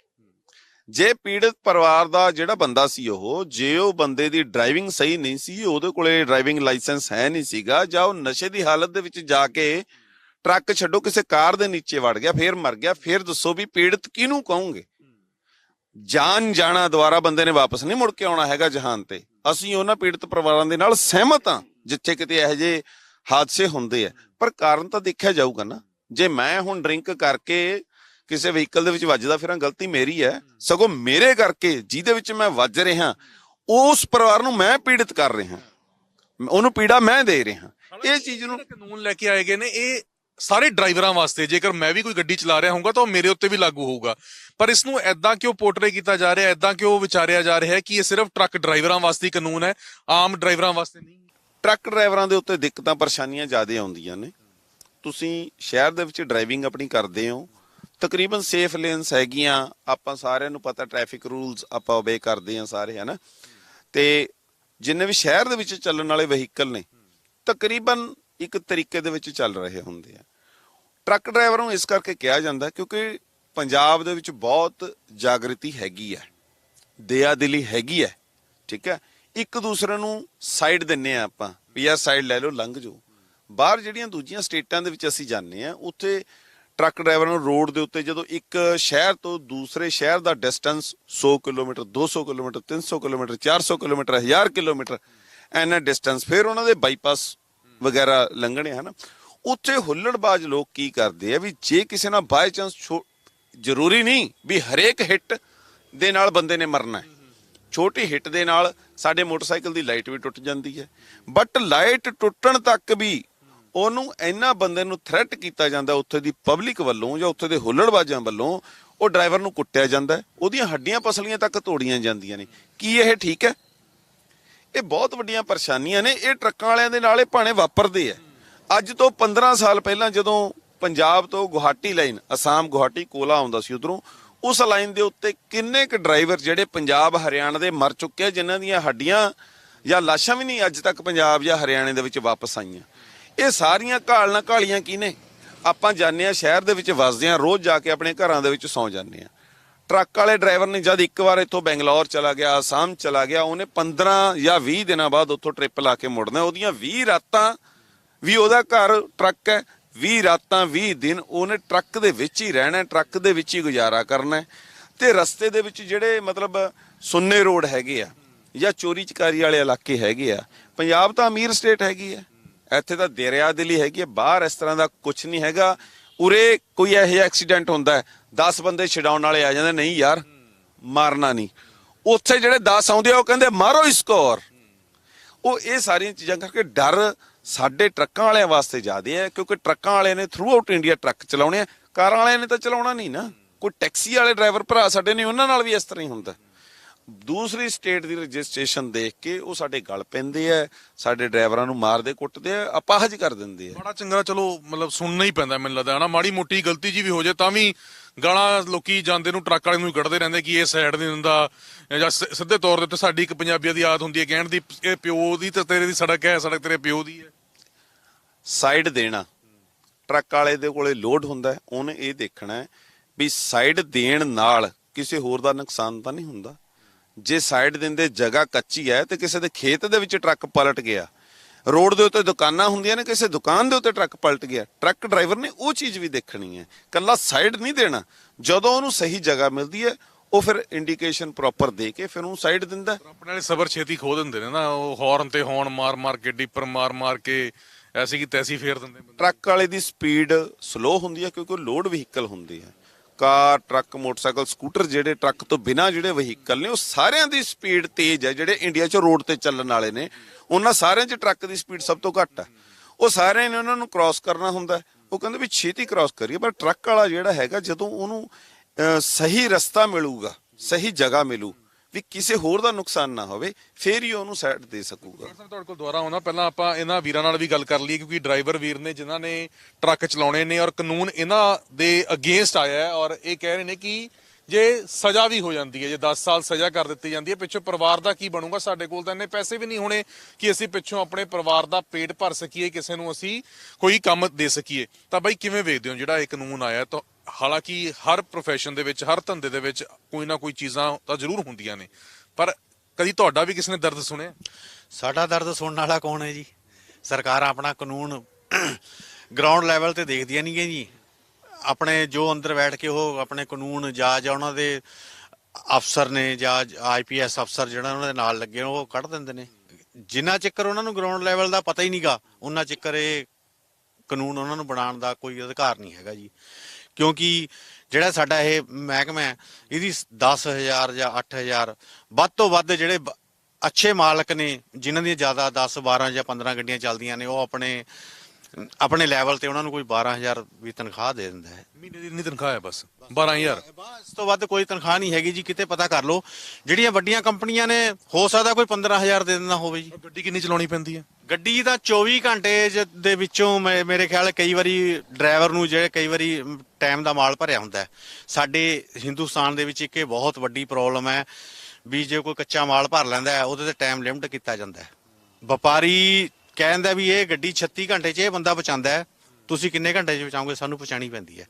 ਜੇ ਪੀੜਤ ਪਰਿਵਾਰ ਦਾ ਜਿਹੜਾ ਬੰਦਾ ਸੀ ਉਹ, ਜੇ ਉਹ ਬੰਦੇ ਦੀ ਡਰਾਈਵਿੰਗ ਸਹੀ ਨਹੀਂ ਸੀ, ਉਹਦੇ ਕੋਲੇ ਡਰਾਈਵਿੰਗ ਲਾਇਸੈਂਸ ਹੈ ਨਹੀਂ ਸੀਗਾ, ਜਾਂ ਉਹ ਨਸ਼ੇ ਦੀ ਹਾਲਤ ਦੇ ਵਿੱਚ ਜਾ ਕੇ ਟਰੱਕ ਛੱਡੋ ਕਿਸੇ ਕਾਰ ਦੇ ਨੀਚੇ ਵੜ ਗਿਆ, ਫੇਰ ਮਰ ਗਿਆ, ਫੇਰ ਦੱਸੋ ਵੀ ਪੀੜਤ ਕਿਹਨੂੰ ਕਹੋਗੇ? ਜਾਨ ਜਾਣਾ ਦੁਆਰਾ ਬੰਦੇ ਨੇ ਵਾਪਸ ਨਹੀਂ ਮੁੜ ਕੇ ਆਉਣਾ ਹੈਗਾ ਜਹਾਨ ਤੇ। ਅਸੀਂ ਉਹਨਾਂ ਪੀੜਤ ਪਰਿਵਾਰਾਂ ਦੇ ਨਾਲ ਸਹਿਮਤ ਹਾਂ, ਜਿੱਥੇ ਕਿਤੇ ਇਹੋ ਜਿਹੇ ਹਾਦਸੇ ਹੁੰਦੇ ਆ। ਪਰ ਕਾਰਨ ਤਾਂ ਦੇਖਿਆ ਜਾਊਗਾ ਨਾ। ਜੇ ਮੈਂ ਹੁਣ ਡਰਿੰਕ ਕਰਕੇ ਕਿਸੇ ਵਹੀਕਲ ਦੇ ਵਿੱਚ ਵੱਜਦਾ ਫਿਰਾਂ ਗਲਤੀ ਮੇਰੀ ਹੈ। ਸਗੋਂ ਮੇਰੇ ਕਰਕੇ ਜਿਹਦੇ ਵਿੱਚ ਮੈਂ ਵੱਜ ਰਿਹਾ ਉਸ ਪਰਿਵਾਰ ਨੂੰ ਮੈਂ ਪੀੜਿਤ ਕਰ ਰਿਹਾ। ਉਹਨੂੰ ਪੀੜਾ ਮੈਂ ਦੇ ਰਿਹਾ। ਇਹ ਚੀਜ਼ ਨੂੰ ਕਾਨੂੰਨ ਲੈ ਕੇ ਆਏ ਗਏ ਨੇ ਇਹ ਸਾਰੇ ਡਰਾਈਵਰਾਂ ਵਾਸਤੇ ਜੇਕਰ ਮੈਂ ਵੀ ਕੋਈ ਗੱਡੀ ਚਲਾ ਰਿਹਾ ਹੋਊਗਾ ਤਾਂ ਉਹ ਮੇਰੇ ਉੱਤੇ ਵੀ ਲਾਗੂ ਹੋਊਗਾ। ਪਰ ਇਸ ਨੂੰ ਐਦਾਂ ਕਿਉਂ ਪੋਰਟਰੇ ਕੀਤਾ ਜਾ ਰਿਹਾ ਐਦਾਂ ਕਿਉਂ ਵਿਚਾਰਿਆ ਜਾ ਰਿਹਾ ਹੈ ਕਿ ਇਹ ਸਿਰਫ ਟਰੱਕ ਡਰਾਈਵਰਾਂ ਵਾਸਤੇ ਹੀ ਕਾਨੂੰਨ ਹੈ ਆਮ ਡਰਾਈਵਰਾਂ ਵਾਸਤੇ ਨਹੀਂ ਟਰੱਕ ਡਰਾਈਵਰਾਂ ਦੇ ਉੱਤੇ ਦਿੱਕਤਾਂ, ਪਰੇਸ਼ਾਨੀਆਂ ਜ਼ਿਆਦਾ ਆਉਂਦੀਆਂ ਨੇ। ਤੁਸੀਂ ਸ਼ਹਿਰ ਦੇ ਵਿੱਚ ਡਰਾਈਵਿੰਗ ਆਪਣੀ ਕਰਦੇ ਹੋ। ਤਕਰੀਬਨ ਸੇਫ ਲੇਨਸ ਹੈਗੀਆਂ। ਆਪਾਂ ਸਾਰਿਆਂ ਨੂੰ ਪਤਾ ਟ੍ਰੈਫਿਕ ਰੂਲਸ ਆਪਾਂ ਓਬੇ ਕਰਦੇ ਆ ਸਾਰੇ, ਹਨਾ। ਤੇ ਜਿੰਨੇ ਵੀ ਸ਼ਹਿਰ ਦੇ ਵਿੱਚ ਚੱਲਣ ਵਾਲੇ ਵਹੀਕਲ ਨੇ, ਤਕਰੀਬਨ ਇੱਕ ਤਰੀਕੇ ਦੇ ਵਿੱਚ ਚੱਲ ਰਹੇ ਹੁੰਦੇ ਆ। ਟਰੱਕ ਡਰਾਈਵਰ ਨੂੰ ਇਸ ਕਰਕੇ ਕਿਹਾ ਜਾਂਦਾ ਕਿਉਂਕਿ ਪੰਜਾਬ ਦੇ ਵਿੱਚ ਬਹੁਤ ਜਾਗਰਤੀ ਹੈਗੀ ਹੈ ਦਇਆ ਦਿਲੀ ਹੈਗੀ ਹੈ ਠੀਕ ਹੈ ਇੱਕ ਦੂਸਰੇ ਨੂੰ ਸਾਈਡ ਦਿੰਨੇ ਆ ਆਪਾਂ, ਵੀ ਆ ਸਾਈਡ ਲੈ ਲਓ, ਲੰਘ ਜਾਓ। ਬਾਹਰ ਜਿਹੜੀਆਂ ਦੂਜੀਆਂ ਸਟੇਟਾਂ ਦੇ ਵਿੱਚ ਅਸੀਂ ਜਾਂਦੇ ਆ, ਉੱਥੇ ਟਰੱਕ ਡਰਾਈਵਰ ਨੂੰ ਰੋਡ ਦੇ ਉੱਤੇ ਜਦੋਂ ਇੱਕ ਸ਼ਹਿਰ ਤੋਂ ਦੂਸਰੇ ਸ਼ਹਿਰ ਦਾ distance 100 kilometre 200 kilometre 300 kilometre 400 kilometre 1000 kilometre, ਐਨਾ ਡਿਸਟੈਂਸ ਫਿਰ ਉਹਨਾਂ ਦੇ ਬਾਈਪਾਸ ਵਗੈਰਾ ਲੰਘਣੇ ਹਨ। ਉੱਥੇ ਹੁੱਲੜਬਾਜ਼ ਲੋਕ ਕੀ ਕਰਦੇ ਆ ਵੀ ਜੇ ਕਿਸੇ ਨਾਲ ਬਾਈ ਚਾਂਸ ਜ਼ਰੂਰੀ ਨਹੀਂ ਵੀ ਹਰੇਕ ਹਿੱਟ ਦੇ ਨਾਲ ਬੰਦੇ ਨੇ ਮਰਨਾ ਹੈ। ਛੋਟੀ ਹਿੱਟ ਦੇ ਨਾਲ ਸਾਡੇ ਮੋਟਰਸਾਈਕਲ ਦੀ ਲਾਈਟ ਵੀ ਟੁੱਟ ਜਾਂਦੀ ਹੈ। ਬਟ ਲਾਈਟ ਟੁੱਟਣ ਤੱਕ ਵੀ ਉਹਨੂੰ ਇੰਨਾ ਬੰਦੇ ਨੂੰ ਥ੍ਰੈਟ ਕੀਤਾ ਜਾਂਦਾ ਉੱਥੇ ਦੀ ਪਬਲਿਕ ਵੱਲੋਂ ਜਾਂ ਉੱਥੇ ਦੇ ਹੁੱਲੜਬਾਜ਼ਾਂ ਵੱਲੋਂ, ਉਹ ਡਰਾਈਵਰ ਨੂੰ ਕੁੱਟਿਆ ਜਾਂਦਾ ਉਹਦੀਆਂ ਹੱਡੀਆਂ ਪਸਲੀਆਂ ਤੱਕ ਤੋੜੀਆਂ ਜਾਂਦੀਆਂ ਨੇ। ਕੀ ਇਹ ਠੀਕ ਹੈ? ਇਹ ਬਹੁਤ ਵੱਡੀਆਂ ਪਰੇਸ਼ਾਨੀਆਂ ਨੇ। ਇਹ ਟਰੱਕਾਂ ਵਾਲਿਆਂ ਦੇ ਨਾਲ ਇਹ ਭਾਣੇ ਵਾਪਰਦੇ ਆ। ਅੱਜ ਤੋਂ 15 ਸਾਲ ਪਹਿਲਾਂ ਜਦੋਂ ਪੰਜਾਬ ਤੋਂ ਗੁਹਾਟੀ ਲਾਈਨ, ਅਸਾਮ, ਗੁਹਾਟੀ, ਕੋਲਾ ਆਉਂਦਾ ਸੀ ਉਧਰੋਂ ਉਸ ਲਾਈਨ ਦੇ ਉੱਤੇ ਕਿੰਨੇ ਕੁ ਡਰਾਈਵਰ ਜਿਹੜੇ ਪੰਜਾਬ, ਹਰਿਆਣਾ ਦੇ ਮਰ ਚੁੱਕੇ ਆ, ਜਿਨ੍ਹਾਂ ਦੀਆਂ ਹੱਡੀਆਂ ਜਾਂ ਲਾਸ਼ਾਂ ਵੀ ਨਹੀਂ ਅੱਜ ਤੱਕ ਪੰਜਾਬ ਜਾਂ ਹਰਿਆਣੇ ਦੇ ਵਿੱਚ ਵਾਪਸ ਆਈਆਂ। ਇਹ ਸਾਰੀਆਂ ਘਾਲਣਾ ਘਾਲੀਆਂ ਕੀ ਨੇ ਆਪਾਂ ਜਾਂਦੇ ਆ ਸ਼ਹਿਰ ਦੇ ਵਿੱਚ ਵਸਦੇ ਆ ਰੋਜ਼ ਜਾ ਕੇ ਆਪਣੇ ਘਰਾਂ ਦੇ ਵਿੱਚ ਸੌਂ ਜਾਂਦੇ ਆ ਟਰੱਕ ਵਾਲੇ ਡਰਾਈਵਰ ਨੇ ਜਦ ਇੱਕ ਵਾਰ ਇੱਥੋਂ ਬੈਂਗਲੌਰ ਚਲਾ ਗਿਆ ਅਸਾਮ ਚਲਾ ਗਿਆ, ਉਹਨੇ 15 ਜਾਂ 20 ਦਿਨਾਂ ਬਾਅਦ ਉੱਥੋਂ ਟ੍ਰਿਪ ਲਾ ਕੇ ਮੁੜਨਾ। ਉਹਦੀਆਂ 20 ਰਾਤਾਂ ਵੀ ਉਹਦਾ ਘਰ ਟਰੱਕ ਹੈ 20 ਰਾਤਾਂ 20 ਦਿਨ ਉਹਨੇ ਟਰੱਕ ਦੇ ਵਿੱਚ ਹੀ ਰਹਿਣਾ, ਟਰੱਕ ਦੇ ਵਿੱਚ ਹੀ ਗੁਜ਼ਾਰਾ ਕਰਨਾ ਹੈ। ਤੇ ਰਸਤੇ ਦੇ ਵਿੱਚ ਜਿਹੜੇ ਮਤਲਬ ਸੁੰਨੇ ਰੋਡ ਹੈਗੇ ਆ ਜਾਂ ਚੋਰੀ ਚਕਾਰੀ ਵਾਲੇ ਇਲਾਕੇ ਹੈਗੇ ਆ, ਪੰਜਾਬ ਤਾਂ ਅਮੀਰ ਸਟੇਟ ਹੈਗੀ ਆ। ਇੱਥੇ ਤਾਂ ਦਰਿਆ ਦਿਲੀ ਹੈਗੀ ਆ, ਬਾਹਰ ਇਸ ਤਰ੍ਹਾਂ ਦਾ ਕੁਝ ਨਹੀਂ ਹੈਗਾ। ਉਰੇ ਕੋਈ ਇਹੋ ਜਿਹਾ ਐਕਸੀਡੈਂਟ ਹੁੰਦਾ ਹੈ 10 ਬੰਦੇ ਛਡਾਉਣ ਵਾਲੇ ਆ ਜਾਂਦੇ, ਨਹੀਂ ਯਾਰ, ਮਾਰਨਾ ਨਹੀਂ। ਉੱਥੇ ਜਿਹੜੇ 10 ਆਉਂਦੇ ਆ, ਉਹ ਕਹਿੰਦੇ, ਮਾਰੋ ਇਸਕੋ ਔਰ ਉਹ ਇਹ ਸਾਰੀਆਂ ਚੀਜ਼ਾਂ ਕਰਕੇ ਡਰ ਸਾਡੇ ਟਰੱਕਾਂ ਵਾਲਿਆਂ ਵਾਸਤੇ ਜ਼ਿਆਦੇ ਹੈ ਕਿਉਂਕਿ ਟਰੱਕਾਂ ਵਾਲਿਆਂ ਨੇ ਥਰੂ ਆਊਟ ਇੰਡੀਆ ਟਰੱਕ ਚਲਾਉਣੇ ਆ। ਕਾਰਾਂ ਵਾਲਿਆਂ ਨੇ ਤਾਂ ਚਲਾਉਣਾ ਨਹੀਂ ਨਾ। ਕੋਈ ਟੈਕਸੀ ਵਾਲੇ ਡਰਾਈਵਰ ਭਰਾ ਸਾਡੇ ਨੇ, ਉਹਨਾਂ ਨਾਲ ਵੀ ਇਸ ਤਰ੍ਹਾਂ ਹੀ ਹੁੰਦਾ। ਦੂਸਰੀ ਸਟੇਟ ਦੀ ਰਜਿਸਟ੍ਰੇਸ਼ਨ ਦੇਖ ਕੇ ਉਹ ਸਾਡੇ ਗਲ ਪੈਂਦੇ ਆ, ਸਾਡੇ ਡਰਾਈਵਰਾਂ ਨੂੰ ਮਾਰਦੇ, ਕੁੱਟਦੇ ਆ, ਅਪਾਹਜ ਕਰ ਦਿੰਦੇ ਆ। ਬੜਾ ਚੰਗਾ, ਚਲੋ, ਮਤਲਬ ਸੁਣਨਾ ਹੀ ਪੈਂਦਾ ਮੈਨੂੰ ਲੱਗਦਾ, ਹਨਾ? ਮਾੜੀ ਮੋਟੀ ਗਲਤੀ ਜੀ ਵੀ ਹੋ ਜਾਏ, ਤਾਂ ਵੀ ਗਾਲਾਂ ਲੋਕੀ ਜਾਂਦੇ ਨੂੰ, ਟਰੱਕ ਵਾਲੇ ਨੂੰ ਕੱਢਦੇ ਰਹਿੰਦੇ ਕਿ ਇਹ ਸਾਈਡ ਨਹੀਂ ਦਿੰਦਾ, ਜਾਂ ਸਿੱਧੇ ਤੌਰ ਦੇ ਉੱਤੇ ਸਾਡੀ ਇੱਕ ਪੰਜਾਬੀਆਂ ਦੀ ਆਦਤ ਹੁੰਦੀ ਹੈ, ਕਹਿਣ ਦੀ, ਇਹ ਪਿਓ ਦੀ ਤੇ ਤੇਰੇ ਦੀ ਸੜਕ ਹੈ, ਸੜਕ ਤੇਰੇ ਪਿਓ ਦੀ ਹੈ। ਸਾਈਡ ਦੇਣਾ। ਟਰੱਕ ਵਾਲੇ ਦੇ ਕੋਲੇ ਲੋਡ ਹੁੰਦਾ ਉਹਨੇ ਇਹ ਦੇਖਣਾ ਵੀ ਸਾਈਡ ਦੇਣ ਨਾਲ ਕਿਸੇ ਹੋਰ ਦਾ ਨੁਕਸਾਨ ਤਾਂ ਨਹੀਂ ਹੁੰਦਾ। ਜੇ ਸਾਈਡ ਦਿੰਦੇ ਜਗ੍ਹਾ ਕੱਚੀ ਹੈ ਤੇ ਕਿਸੇ ਦੇ ਖੇਤ ਦੇ ਵਿੱਚ ਟਰੱਕ ਪਲਟ ਗਿਆ। ਰੋਡ ਦੇ ਉੱਤੇ ਦੁਕਾਨਾਂ ਹੁੰਦੀਆਂ ਨੇ, ਕਿਸੇ ਦੁਕਾਨ ਦੇ ਉੱਤੇ ਟਰੱਕ ਪਲਟ ਗਿਆ। ਟਰੱਕ ਡਰਾਈਵਰ ਨੇ ਉਹ ਚੀਜ਼ ਵੀ ਦੇਖਣੀ ਹੈ। ਕੱਲਾ ਸਾਈਡ ਨਹੀਂ ਦੇਣਾ। ਜਦੋਂ ਉਹਨੂੰ ਸਹੀ ਜਗ੍ਹਾ ਮਿਲਦੀ ਹੈ, ਉਹ ਫਿਰ ਇੰਡੀਕੇਸ਼ਨ ਪ੍ਰੋਪਰ ਦੇ ਕੇ ਫਿਰ ਉਹਨੂੰ ਸਾਈਡ ਦਿੰਦਾ ਆਪਣੇ ਵਾਲੇ ਸਬਰ ਛੇਤੀ ਖੋ ਦਿੰਦੇ ਨੇ ਨਾ, ਉਹ ਹਾਰਨ ਤੇ ਹੌਰਨ ਮਾਰ ਮਾਰ ਕੇ ਡੀਪਰ ਮਾਰ ਮਾਰ ਕੇ ਐਸੀ ਕੀ ਤੈਸੀ ਫੇਰ ਦਿੰਦੇ ਬੰਦੇ। ਟਰੱਕ ਵਾਲੇ ਦੀ ਸਪੀਡ ਸਲੋ ਹੁੰਦੀ ਹੈ ਕਿਉਂਕਿ ਉਹ ਲੋਡ ਵਹੀਕਲ ਹੁੰਦੀ ਹੈ। ਕਾਰ ਟਰੱਕ ਮੋਟਰਸਾਈਕਲ ਸਕੂਟਰ ਜਿਹੜੇ ਟਰੱਕ ਤੋਂ ਬਿਨਾ ਜਿਹੜੇ ਵਹੀਕਲ ਨੇ ਉਹ ਸਾਰਿਆਂ ਦੀ ਸਪੀਡ ਤੇਜ਼ ਹੈ ਜਿਹੜੇ ਇੰਡੀਆ 'ਚ ਰੋਡ ਤੇ ਚੱਲਣ ਵਾਲੇ ਨੇ ਉਹਨਾਂ ਸਾਰਿਆਂ 'ਚ ਟਰੱਕ ਦੀ ਸਪੀਡ ਸਭ ਤੋਂ ਘੱਟ ਹੈ। ਉਹ ਸਾਰਿਆਂ ਨੇ ਉਹਨਾਂ ਨੂੰ ਕ੍ਰਾਸ ਕਰਨਾ ਹੁੰਦਾ ਹੈ। ਉਹ ਕਹਿੰਦੇ ਵੀ ਛੇਤੀ ਕ੍ਰਾਸ ਕਰੀਏ ਪਰ ਟਰੱਕ ਵਾਲਾ ਜਿਹੜਾ ਹੈਗਾ ਜਦੋਂ ਉਹਨੂੰ ਅਹ, ਸਹੀ ਰਸਤਾ ਮਿਲੂਗਾ ਸਹੀ ਜਗ੍ਹਾ ਮਿਲੂ ਵੀ ਕਿਸੇ ਹੋਰ ਦਾ ਨੁਕਸਾਨ ਨਾ ਹੋਵੇ, ਫੇਰ ਹੀ ਉਹਨੂੰ ਸਾਈਡ ਦੇ ਸਕੂਗਾ। ਡਾਕਟਰ ਤੁਹਾਡੇ ਕੋਲ ਦੁਬਾਰਾ ਆਉਣਾ ਪਹਿਲਾਂ ਆਪਾਂ ਇਹਨਾਂ ਵੀਰਾਂ ਨਾਲ ਵੀ ਗੱਲ ਕਰ ਲਈਏ, ਕਿਉਂਕਿ ਡਰਾਈਵਰ ਵੀਰ ਨੇ, ਜਿਨ੍ਹਾਂ ਨੇ ਟਰੱਕ ਚਲਾਉਣੇ ਨੇ ਔਰ ਕਾਨੂੰਨ ਇਹਨਾਂ ਦੇ ਅਗੇਂਸਟ ਆਇਆ ਹੈ, ਔਰ ਇਹ ਕਹਿ ਰਹੇ ਨੇ ਕਿ ਜੇ ਸਜ਼ਾ ਵੀ ਹੋ ਜਾਂਦੀ ਹੈ, ਜੇ 10 ਸਾਲ ਸਜ਼ਾ ਕਰ ਦਿੱਤੀ ਜਾਂਦੀ ਹੈ, ਪਿੱਛੋਂ ਪਰਿਵਾਰ ਦਾ ਕੀ ਬਣੂਗਾ? ਸਾਡੇ ਕੋਲ ਤਾਂ ਇੰਨੇ ਪੈਸੇ ਵੀ ਨਹੀਂ ਹੋਣੇ ਕਿ ਅਸੀਂ ਪਿੱਛੋਂ ਆਪਣੇ ਪਰਿਵਾਰ ਦਾ ਪੇਟ ਭਰ ਸਕੀਏ, ਕਿਸੇ ਨੂੰ ਅਸੀਂ ਕੋਈ ਕੰਮ ਦੇ ਸਕੀਏ। ਤਾਂ ਬਾਈ, ਕਿਵੇਂ ਵੇਖਦੇ ਹੋ ਜਿਹੜਾ ਇਹ ਕਾਨੂੰਨ ਆਇਆ ਤਾਂ ਹਾਲਾਂਕਿ ਹਰ profession ਦੇ ਵਿੱਚ, ਹਰ ਧੰਦੇ ਦੇ ਵਿੱਚ ਕੋਈ ਨਾ ਕੋਈ ਚੀਜ਼ਾਂ ਤਾਂ ਜ਼ਰੂਰ ਹੁੰਦੀਆਂ ਨੇ। ਪਰ ਕਦੀ ਤੁਹਾਡਾ ਵੀ ਕਿਸੇ ਨੇ ਦਰਦ ਸੁਣਿਆ? ਸਾਡਾ ਦਰਦ ਸੁਣਨ ਵਾਲਾ ਕੌਣ ਹੈ ਜੀ? ਸਰਕਾਰਾਂ ਆਪਣਾ ਕਾਨੂੰਨ ਗਰਾਊਂਡ ਲੈਵਲ ਤੇ ਦੇਖਦੀਆਂ ਨਹੀਂ ਗਈਆਂ ਜੀ। ਆਪਣੇ ਜੋ ਅੰਦਰ ਬੈਠ ਕੇ ਉਹ ਆਪਣੇ ਕਾਨੂੰਨ ਜਾਂ ਉਹਨਾਂ ਦੇ ਅਫਸਰ ਨੇ ਜਾਂ ਆਈਪੀਐਸ ਅਫਸਰ ਜਿਹੜਾ ਉਹਨਾਂ ਦੇ ਨਾਲ ਲੱਗੇ ਉਹ ਕੱਢ ਦਿੰਦੇ ਨੇ। ਜਿੰਨਾ ਚਿਕਰ ਉਹਨਾਂ ਨੂੰ ਗਰਾਊਂਡ ਲੈਵਲ ਦਾ ਪਤਾ ਹੀ ਨਹੀਂਗਾ ਉਹਨਾਂ ਚਿਕਰ ਇਹ ਕਾਨੂੰਨ ਉਹਨਾਂ ਨੂੰ ਬਣਾਉਣ ਦਾ ਕੋਈ ਅਧਿਕਾਰ ਨਹੀਂ ਹੈਗਾ ਜੀ। ਕਿਉਂਕਿ ਜਿਹੜਾ ਸਾਡਾ ਇਹ ਮਹਿਕਮਾ ਹੈ, ਇਹਦੀ 10000 ਜਾਂ 8000 ਵੱਧ ਤੋਂ ਵੱਧ ਜਿਹੜੇ ਅੱਛੇ ਮਾਲਕ ਨੇ, ਜਿਨ੍ਹਾਂ ਦੀਆਂ ਜ਼ਿਆਦਾ 10 12 ਜਾਂ 15 ਗੱਡੀਆਂ ਚੱਲਦੀਆਂ ਨੇ, ਉਹ ਆਪਣੇ ਆਪਣੇ ਲੈਵਲ ਤੇ ਉਹਨਾਂ ਨੂੰ ਕੋਈ 12000 ਵੀ ਤਨਖਾਹ ਦੇ ਦਿੰਦਾ ਹੈ। ਮਹੀਨੇ ਦੀ ਇੰਨੀ ਤਨਖਾਹ ਹੈ ਬਸ 12000 ਇਸ ਤੋਂ ਵੱਧ ਕੋਈ ਤਨਖਾਹ ਨਹੀਂ ਹੈਗੀ ਜੀ ਕਿਤੇ ਪਤਾ ਕਰ ਲਓ। ਜਿਹੜੀਆਂ ਵੱਡੀਆਂ ਕੰਪਨੀਆਂ ਨੇ ਹੋ ਸਕਦਾ ਕੋਈ 15000 ਦੇ ਦਿੰਦਾ ਹੋਵੇ ਜੀ। ਗੱਡੀ ਕਿੰਨੀ ਚਲਾਉਣੀ ਪੈਂਦੀ ਹੈ? ਗੱਡੀ ਦਾ 24 ਘੰਟੇ ਜ- ਦੇ ਵਿੱਚੋਂ ਮੇ- ਮੇਰੇ ਖਿਆਲ ਕਈ ਵਾਰੀ ਡਰਾਈਵਰ ਨੂੰ ਜਿਹੜੇ ਕਈ ਵਾਰੀ ਟਾਈਮ ਦਾ ਮਾਲ ਭਰਿਆ ਹੁੰਦਾ ਹੈ। ਸਾਡੇ ਹਿੰਦੁਸਤਾਨ ਦੇ ਵਿੱਚ ਇੱਕ ਇਹ ਬਹੁਤ ਵੱਡੀ ਪ੍ਰੋਬਲਮ ਹੈ ਵੀ ਜੇ ਕੋਈ ਕੱਚਾ ਮਾਲ ਭਰ ਲੈਂਦਾ ਹੈ ਉਹਦੇ ਤੇ ਟਾਈਮ ਲਿਮਟ ਕੀਤਾ ਜਾਂਦਾ ਹੈ। ਵਪਾਰੀ ਕਹਿੰਦਾ ਵੀ ਇਹ ਗੱਡੀ 36 ਘੰਟੇ 'ਚ ਇਹ ਬੰਦਾ ਪਹੁੰਚਾਉਂਦਾ ਹੈ। ਤੁਸੀਂ ਕਿੰਨੇ ਘੰਟੇ 'ਚ ਪਹੁੰਚਾਓਗੇ? ਸਾਨੂੰ ਪਹੁੰਚਾਣੀ ਪੈਂਦੀ ਹੈ।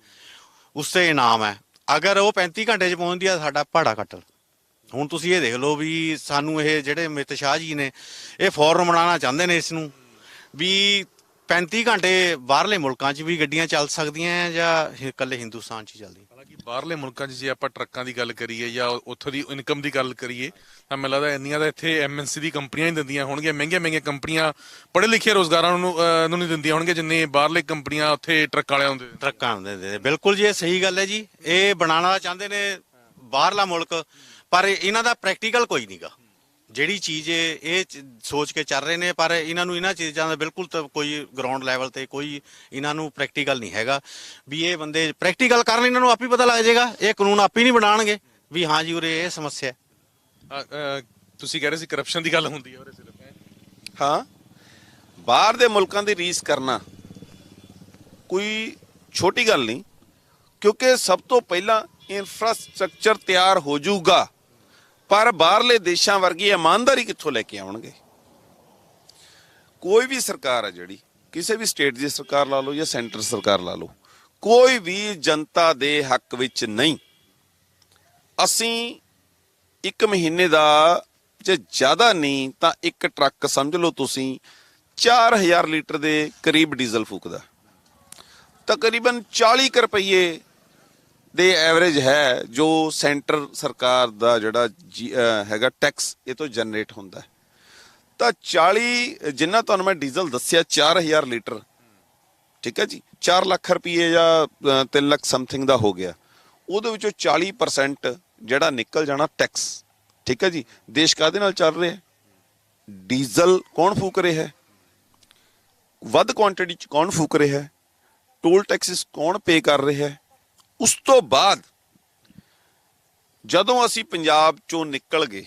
ਉਸ ਤੇ ਇਨਾਮ ਹੈ। ਅਗਰ ਉਹ 35 ਘੰਟੇ 'ਚ ਪਹੁੰਚਦੀ ਆ ਸਾਡਾ ਭਾੜਾ ਕੱਟ ਹੁਣ ਤੁਸੀਂ ਇਹ ਦੇਖ ਲਓ ਵੀ ਸਾਨੂੰ ਇਹ ਜਿਹੜੇ ਅਮਿਤ ਸ਼ਾਹ ਜੀ ਨੇ, ਇਹ ਫੌਰਨ ਬਣਾਉਣਾ ਚਾਹੁੰਦੇ ਨੇ ਇਸ ਨੂੰ। ਵੀ 35 ਘੰਟੇ ਬਾਹਰਲੇ ਮੁਲਕਾਂ 'ਚ ਵੀ ਗੱਡੀਆਂ ਚੱਲ ਸਕਦੀਆਂ ਜਾਂ ਇਕੱਲੇ ਹਿੰਦੁਸਤਾਨ 'ਚ ਹੀ ਚੱਲਦੀਆਂ? ਬਾਹਰਲੇ ਮੁਲਕਾਂ 'ਚ ਜੇ ਆਪਾਂ ਟਰੱਕਾਂ ਦੀ ਗੱਲ ਕਰੀਏ ਜਾਂ ਉੱਥੋਂ ਦੀ ਇਨਕਮ ਦੀ ਗੱਲ ਕਰੀਏ ਤਾਂ ਮੈਨੂੰ ਲੱਗਦਾ ਇੰਨੀਆਂ ਤਾਂ ਇੱਥੇ ਐਮਐਨਸੀ ਦੀ ਕੰਪਨੀਆਂ ਹੀ ਦਿੰਦੀਆਂ ਹੋਣਗੀਆਂ ਮਹਿੰਗੀਆਂ ਮਹਿੰਗੀਆਂ ਕੰਪਨੀਆਂ ਪੜ੍ਹੇ ਲਿਖੇ ਰੋਜ਼ਗਾਰਾਂ ਨੂੰ ਅਹ, ਨੂੰ ਨਹੀਂ ਦਿੰਦੀਆਂ ਹੋਣਗੀਆਂ ਜਿੰਨੇ ਬਾਹਰਲੇ ਕੰਪਨੀਆਂ ਉੱਥੇ ਟਰੱਕ ਵਾਲਿਆਂ ਹੁੰਦੇ ਟਰੱਕਾਂ ਦੇ ਬਿਲਕੁਲ ਜੀ ਇਹ ਸਹੀ ਗੱਲ ਹੈ ਜੀ। ਇਹ ਬਣਾਉਣਾ ਚਾਹੁੰਦੇ ਨੇ ਬਾਹਰਲਾ ਮੁਲਕ ਪਰ ਇਹਨਾਂ ਦਾ ਪ੍ਰੈਕਟੀਕਲ ਕੋਈ ਨਹੀਂਗਾ ਜਿਹੜੀ ਚੀਜ਼ ਇਹ ਇਹ ਚ- ਸੋਚ ਕੇ ਚੱਲ ਰਹੇ ਨੇ ਪਰ ਇਹਨਾਂ ਨੂੰ ਇਹਨਾਂ ਚੀਜ਼ਾਂ ਦਾ ਬਿਲਕੁਲ ਤਾਂ ਕੋਈ ਗਰਾਊਂਡ ਲੈਵਲ ਤੇ ਕੋਈ ਇਹਨਾਂ ਨੂੰ ਪ੍ਰੈਕਟੀਕਲ ਨਹੀਂ ਹੈਗਾ। ਵੀ ਇਹ ਬੰਦੇ ਪ੍ਰੈਕਟੀਕਲ ਕਰਨ ਇਹਨਾਂ ਨੂੰ ਆਪ ਹੀ ਪਤਾ ਲੱਗ ਜਾਏਗਾ। ਇਹ ਕਾਨੂੰਨ ਆਪ ਹੀ ਨਹੀਂ ਬਣਾਉਣਗੇ। ਵੀ ਹਾਂ ਜੀ ਉਰੇ ਇਹ ਸਮੱਸਿਆ ਹੈ। ਤੁਸੀਂ ਕਹਿ ਰਹੇ ਸੀ ਕਰਪਸ਼ਨ ਦੀ ਗੱਲ ਹੁੰਦੀ ਹੈ ਉਹਦੇ ਸਿਰਫ ਹਾਂ? ਬਾਹਰ ਦੇ ਮੁਲਕਾਂ ਦੀ ਰੀਸ ਕਰਨਾ ਕੋਈ ਛੋਟੀ ਗੱਲ ਨਹੀਂ ਕਿਉਂਕਿ ਸਭ ਤੋਂ ਪਹਿਲਾਂ ਇਨਫਰਾਸਟ੍ਰਕਚਰ ਤਿਆਰ ਹੋ ਜਾਊਗਾ। ਪਰ ਬਾਹਰਲੇ ਦੇਸ਼ਾਂ ਵਰਗੀ ਇਮਾਨਦਾਰੀ ਕਿੱਥੋਂ ਲੈ ਕੇ ਆਉਣਗੇ? ਕੋਈ ਵੀ ਸਰਕਾਰ ਹੈ ਜਿਹੜੀ, ਕਿਸੇ ਵੀ ਸਟੇਟ ਦੀ ਸਰਕਾਰ ਲਾ ਲਓ ਜਾਂ ਸੈਂਟਰ ਸਰਕਾਰ ਲਾ ਲਓ, ਕੋਈ ਵੀ ਜਨਤਾ ਦੇ ਹੱਕ ਵਿੱਚ ਨਹੀਂ। ਅਸੀਂ ਇੱਕ ਮਹੀਨੇ ਦਾ ਜੇ ਜ਼ਿਆਦਾ ਨਹੀਂ, ਤਾਂ ਇੱਕ ਟਰੱਕ ਸਮਝ ਲਓ ਤੁਸੀਂ 4000 ਲੀਟਰ ਦੇ ਕਰੀਬ ਡੀਜ਼ਲ ਫੂਕਦਾ। ਤਕਰੀਬਨ 40 ਕੁ ਰੁਪਏ ਦੇ ਐਵਰੇਜ ਹੈ ਜੋ ਸੈਂਟਰ ਸਰਕਾਰ ਦਾ ਜਿਹੜਾ ਜੀ- ਹੈਗਾ ਟੈਕਸ ਇਹ ਤੋਂ ਜਨਰੇਟ ਹੁੰਦਾ ਹੈ। ਤਾਂ 40 ਜਿੰਨਾ ਤੁਹਾਨੂੰ ਮੈਂ ਡੀਜ਼ਲ ਦੱਸਿਆ 4000 ਲੀਟਰ। ਠੀਕ ਹੈ ਜੀ? 4 ਲੱਖ ਰੁਪਏ ਜਾਂ 3 ਲੱਖ ਸਮਥਿੰਗ ਦਾ ਹੋ ਗਿਆ। ਉਹਦੇ ਵਿੱਚੋਂ 40% ਜਿਹੜਾ ਨਿਕਲ ਜਾਣਾ ਟੈਕਸ ਠੀਕ ਹੈ ਜੀ? ਦੇਸ਼ ਕਾਦੇ ਨਾਲ ਚੱਲ ਰਿਹਾ ਡੀਜ਼ਲ ਕੌਣ ਫੂਕ ਰਿਹਾ ਹੈ? ਵੱਧ ਕੁਆਂਟੀਟੀ ਚ ਕੌਣ ਫੂਕ ਰਿਹਾ ਹੈ? ਟੋਲ ਟੈਕਸਿਸ ਕੌਣ ਪੇ ਕਰ ਰਿਹਾ ਹੈ? ਉਸ ਤੋਂ ਬਾਅਦ ਜਦੋਂ ਅਸੀਂ ਪੰਜਾਬ ਚੋਂ ਨਿਕਲ ਗਏ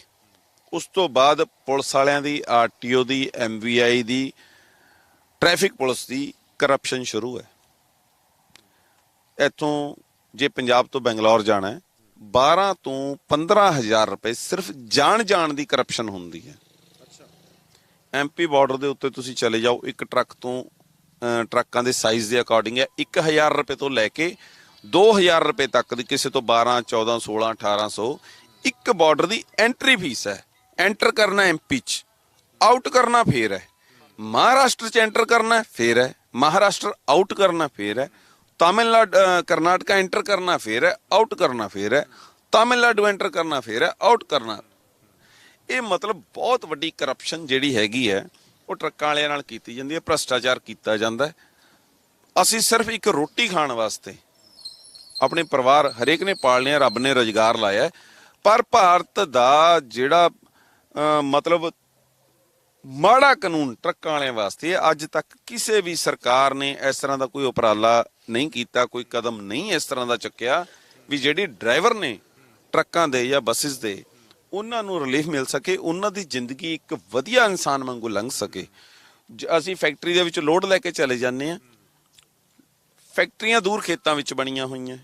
ਉਸ ਤੋਂ ਬਾਅਦ ਪੁਲਿਸ ਵਾਲਿਆਂ ਦੀ ਆਰਟੀਓ ਦੀ ਐਮਵੀਆਈ ਦੀ ਟ੍ਰੈਫਿਕ ਪੁਲਿਸ ਦੀ ਕਰਪਸ਼ਨ ਸ਼ੁਰੂ ਹੈ। ਇੱਥੋਂ ਜੇ ਪੰਜਾਬ ਤੋਂ ਬੰਗਲੌਰ ਜਾਣਾ ਹੈ 12 ਤੋਂ 15000 ਰੁਪਏ ਸਿਰਫ ਜਾਣ ਜਾਣ ਦੀ ਕਰਪਸ਼ਨ ਹੁੰਦੀ ਹੈ। ਐਮਪੀ ਬਾਰਡਰ ਦੇ ਉੱਤੇ ਤੁਸੀਂ ਚਲੇ ਜਾਓ ਇੱਕ ਟਰੱਕ ਤੋਂ ਟਰੱਕਾਂ ਦੇ ਸਾਈਜ਼ ਦੇ ਅਕੋਰਡਿੰਗ ਹੈ 1000 ਰੁਪਏ ਤੋਂ ਲੈ ਕੇ 2000 ਰੁਪਏ ਤੱਕ ਦੀ ਕਿਸੇ ਤੋਂ 12 14 16 1800 ਇੱਕ ਬਾਰਡਰ ਦੀ ਐਂਟਰੀ ਫੀਸ ਹੈ। ਐਂਟਰ ਕਰਨਾ ਐਮਪੀ ਚ। ਆਊਟ ਕਰਨਾ ਫੇਰ ਹੈ। ਮਹਾਰਾਸ਼ਟਰ ਚ ਐਂਟਰ ਕਰਨਾ ਹੈ, ਫੇਰ ਹੈ। ਮਹਾਰਾਸ਼ਟਰ ਆਊਟ ਕਰਨਾ ਫੇਰ ਹੈ। ਤਾਮਿਲਨਾਡੂ ਕਰਨਾਟਕਾ ਐਂਟਰ ਕਰਨਾ ਫੇਰ ਹੈ। ਆਊਟ ਕਰਨਾ ਫੇਰ ਹੈ। ਤਾਮਿਲਨਾਡੂ ਐਂਟਰ ਕਰਨਾ ਫੇਰ ਹੈ। ਆਊਟ ਕਰਨਾ। ਇਹ ਮਤਲਬ ਬਹੁਤ ਵੱਡੀ ਕਰਪਸ਼ਨ ਜਿਹੜੀ ਹੈਗੀ ਹੈ ਉਹ ਟਰੱਕਾਂ ਵਾਲਿਆਂ ਨਾਲ ਕੀਤੀ ਜਾਂਦੀ ਹੈ ਭ੍ਰਸ਼ਟਾਚਾਰ ਕੀਤਾ ਜਾਂਦਾ ਅਸੀਂ ਸਿਰਫ ਇੱਕ ਰੋਟੀ ਖਾਣ ਵਾਸਤੇ ਆਪਣੇ ਪਰਿਵਾਰ ਹਰੇਕ ਨੇ ਪਾਲਣੇ ਆ ਰੱਬ ਨੇ ਰੋਜ਼ਗਾਰ ਲਾਇਆ ਪਰ ਭਾਰਤ ਦਾ ਜਿਹੜਾ ਮਤਲਬ ਮਾੜਾ ਕਾਨੂੰਨ ਟਰੱਕਾਂ ਵਾਲਿਆਂ ਵਾਸਤੇ ਅੱਜ ਤੱਕ ਕਿਸੇ ਵੀ ਸਰਕਾਰ ਨੇ ਇਸ ਤਰ੍ਹਾਂ ਦਾ ਕੋਈ ਉਪਰਾਲਾ ਨਹੀਂ ਕੀਤਾ, ਕੋਈ ਕਦਮ ਨਹੀਂ ਇਸ ਤਰ੍ਹਾਂ ਦਾ ਚੱਕਿਆ ਵੀ ਜਿਹੜੇ ਡਰਾਈਵਰ ਨੇ ਟਰੱਕਾਂ ਦੇ ਜਾਂ ਬੱਸਿਸ ਦੇ, ਉਹਨਾਂ ਨੂੰ ਰਿਲੀਫ ਮਿਲ ਸਕੇ, ਉਹਨਾਂ ਦੀ ਜ਼ਿੰਦਗੀ ਇੱਕ ਵਧੀਆ ਇਨਸਾਨ ਵਾਂਗੂ ਲੰਘ ਸਕੇ। ਜ- ਅਸੀਂ ਫੈਕਟਰੀ ਦੇ ਵਿੱਚ ਲੋਡ ਲੈ ਕੇ ਚਲੇ ਜਾਂਦੇ ਆ ਫੈਕਟਰੀਆਂ ਦੂਰ ਖੇਤਾਂ ਵਿੱਚ ਬਣੀਆਂ ਹੋਈਆਂ।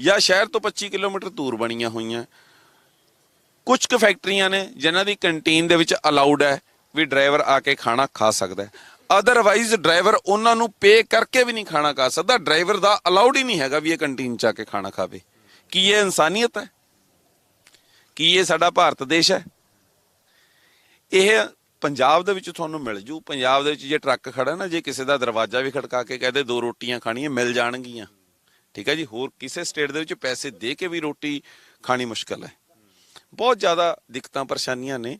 ਜਾਂ ਸ਼ਹਿਰ ਤੋਂ 25 ਕਿਲੋਮੀਟਰ ਦੂਰ ਬਣੀਆਂ ਹੋਈਆਂ। ਕੁਝ ਕੁ ਫੈਕਟਰੀਆਂ ਨੇ ਜਿਨ੍ਹਾਂ ਦੀ ਕੰਟੀਨ ਦੇ ਵਿੱਚ ਅਲਾਉਡ ਹੈ ਵੀ ਡਰਾਈਵਰ ਆ ਕੇ ਖਾਣਾ ਖਾ ਸਕਦਾ ਹੈ। ਅਦਰਵਾਈਜ਼ ਡਰਾਈਵਰ ਉਹਨਾਂ ਨੂੰ ਪੇ ਕਰਕੇ ਵੀ ਨਹੀਂ ਖਾਣਾ ਖਾ ਸਕਦਾ। ਡਰਾਈਵਰ ਦਾ ਅਲਾਉਡ ਹੀ ਨਹੀਂ ਹੈਗਾ ਵੀ ਇਹ ਕੰਟੀਨ ਚ ਆ ਕੇ ਖਾਣਾ ਖਾਵੇ। ਕੀ ਇਹ ਇਨਸਾਨੀਅਤ ਹੈ? ਕੀ ਇਹ ਸਾਡਾ ਭਾਰਤ ਦੇਸ਼ ਹੈ? ਇਹ ਪੰਜਾਬ ਦੇ ਵਿੱਚ ਤੁਹਾਨੂੰ ਮਿਲ ਜੂ। ਪੰਜਾਬ ਦੇ ਵਿੱਚ ਜੇ ਟਰੱਕ ਖੜਾ ਨਾ, ਜੇ ਕਿਸੇ ਦਾ ਦਰਵਾਜ਼ਾ ਵੀ ਖੜਕਾ ਕੇ ਕਹਦੇ ਦੋ ਰੋਟੀਆਂ ਖਾਣੀਆਂ, ਮਿਲ ਜਾਣਗੀਆਂ। ਠੀਕ ਹੈ ਜੀ? ਹੋਰ ਕਿਸੇ ਸਟੇਟ ਦੇ ਵਿੱਚ ਪੈਸੇ ਦੇ ਕੇ ਵੀ ਰੋਟੀ ਖਾਣੀ ਮੁਸ਼ਕਲ ਹੈ। ਬਹੁਤ ਜ਼ਿਆਦਾ ਦਿੱਕਤਾਂ ਪਰੇਸ਼ਾਨੀਆਂ ਨੇ।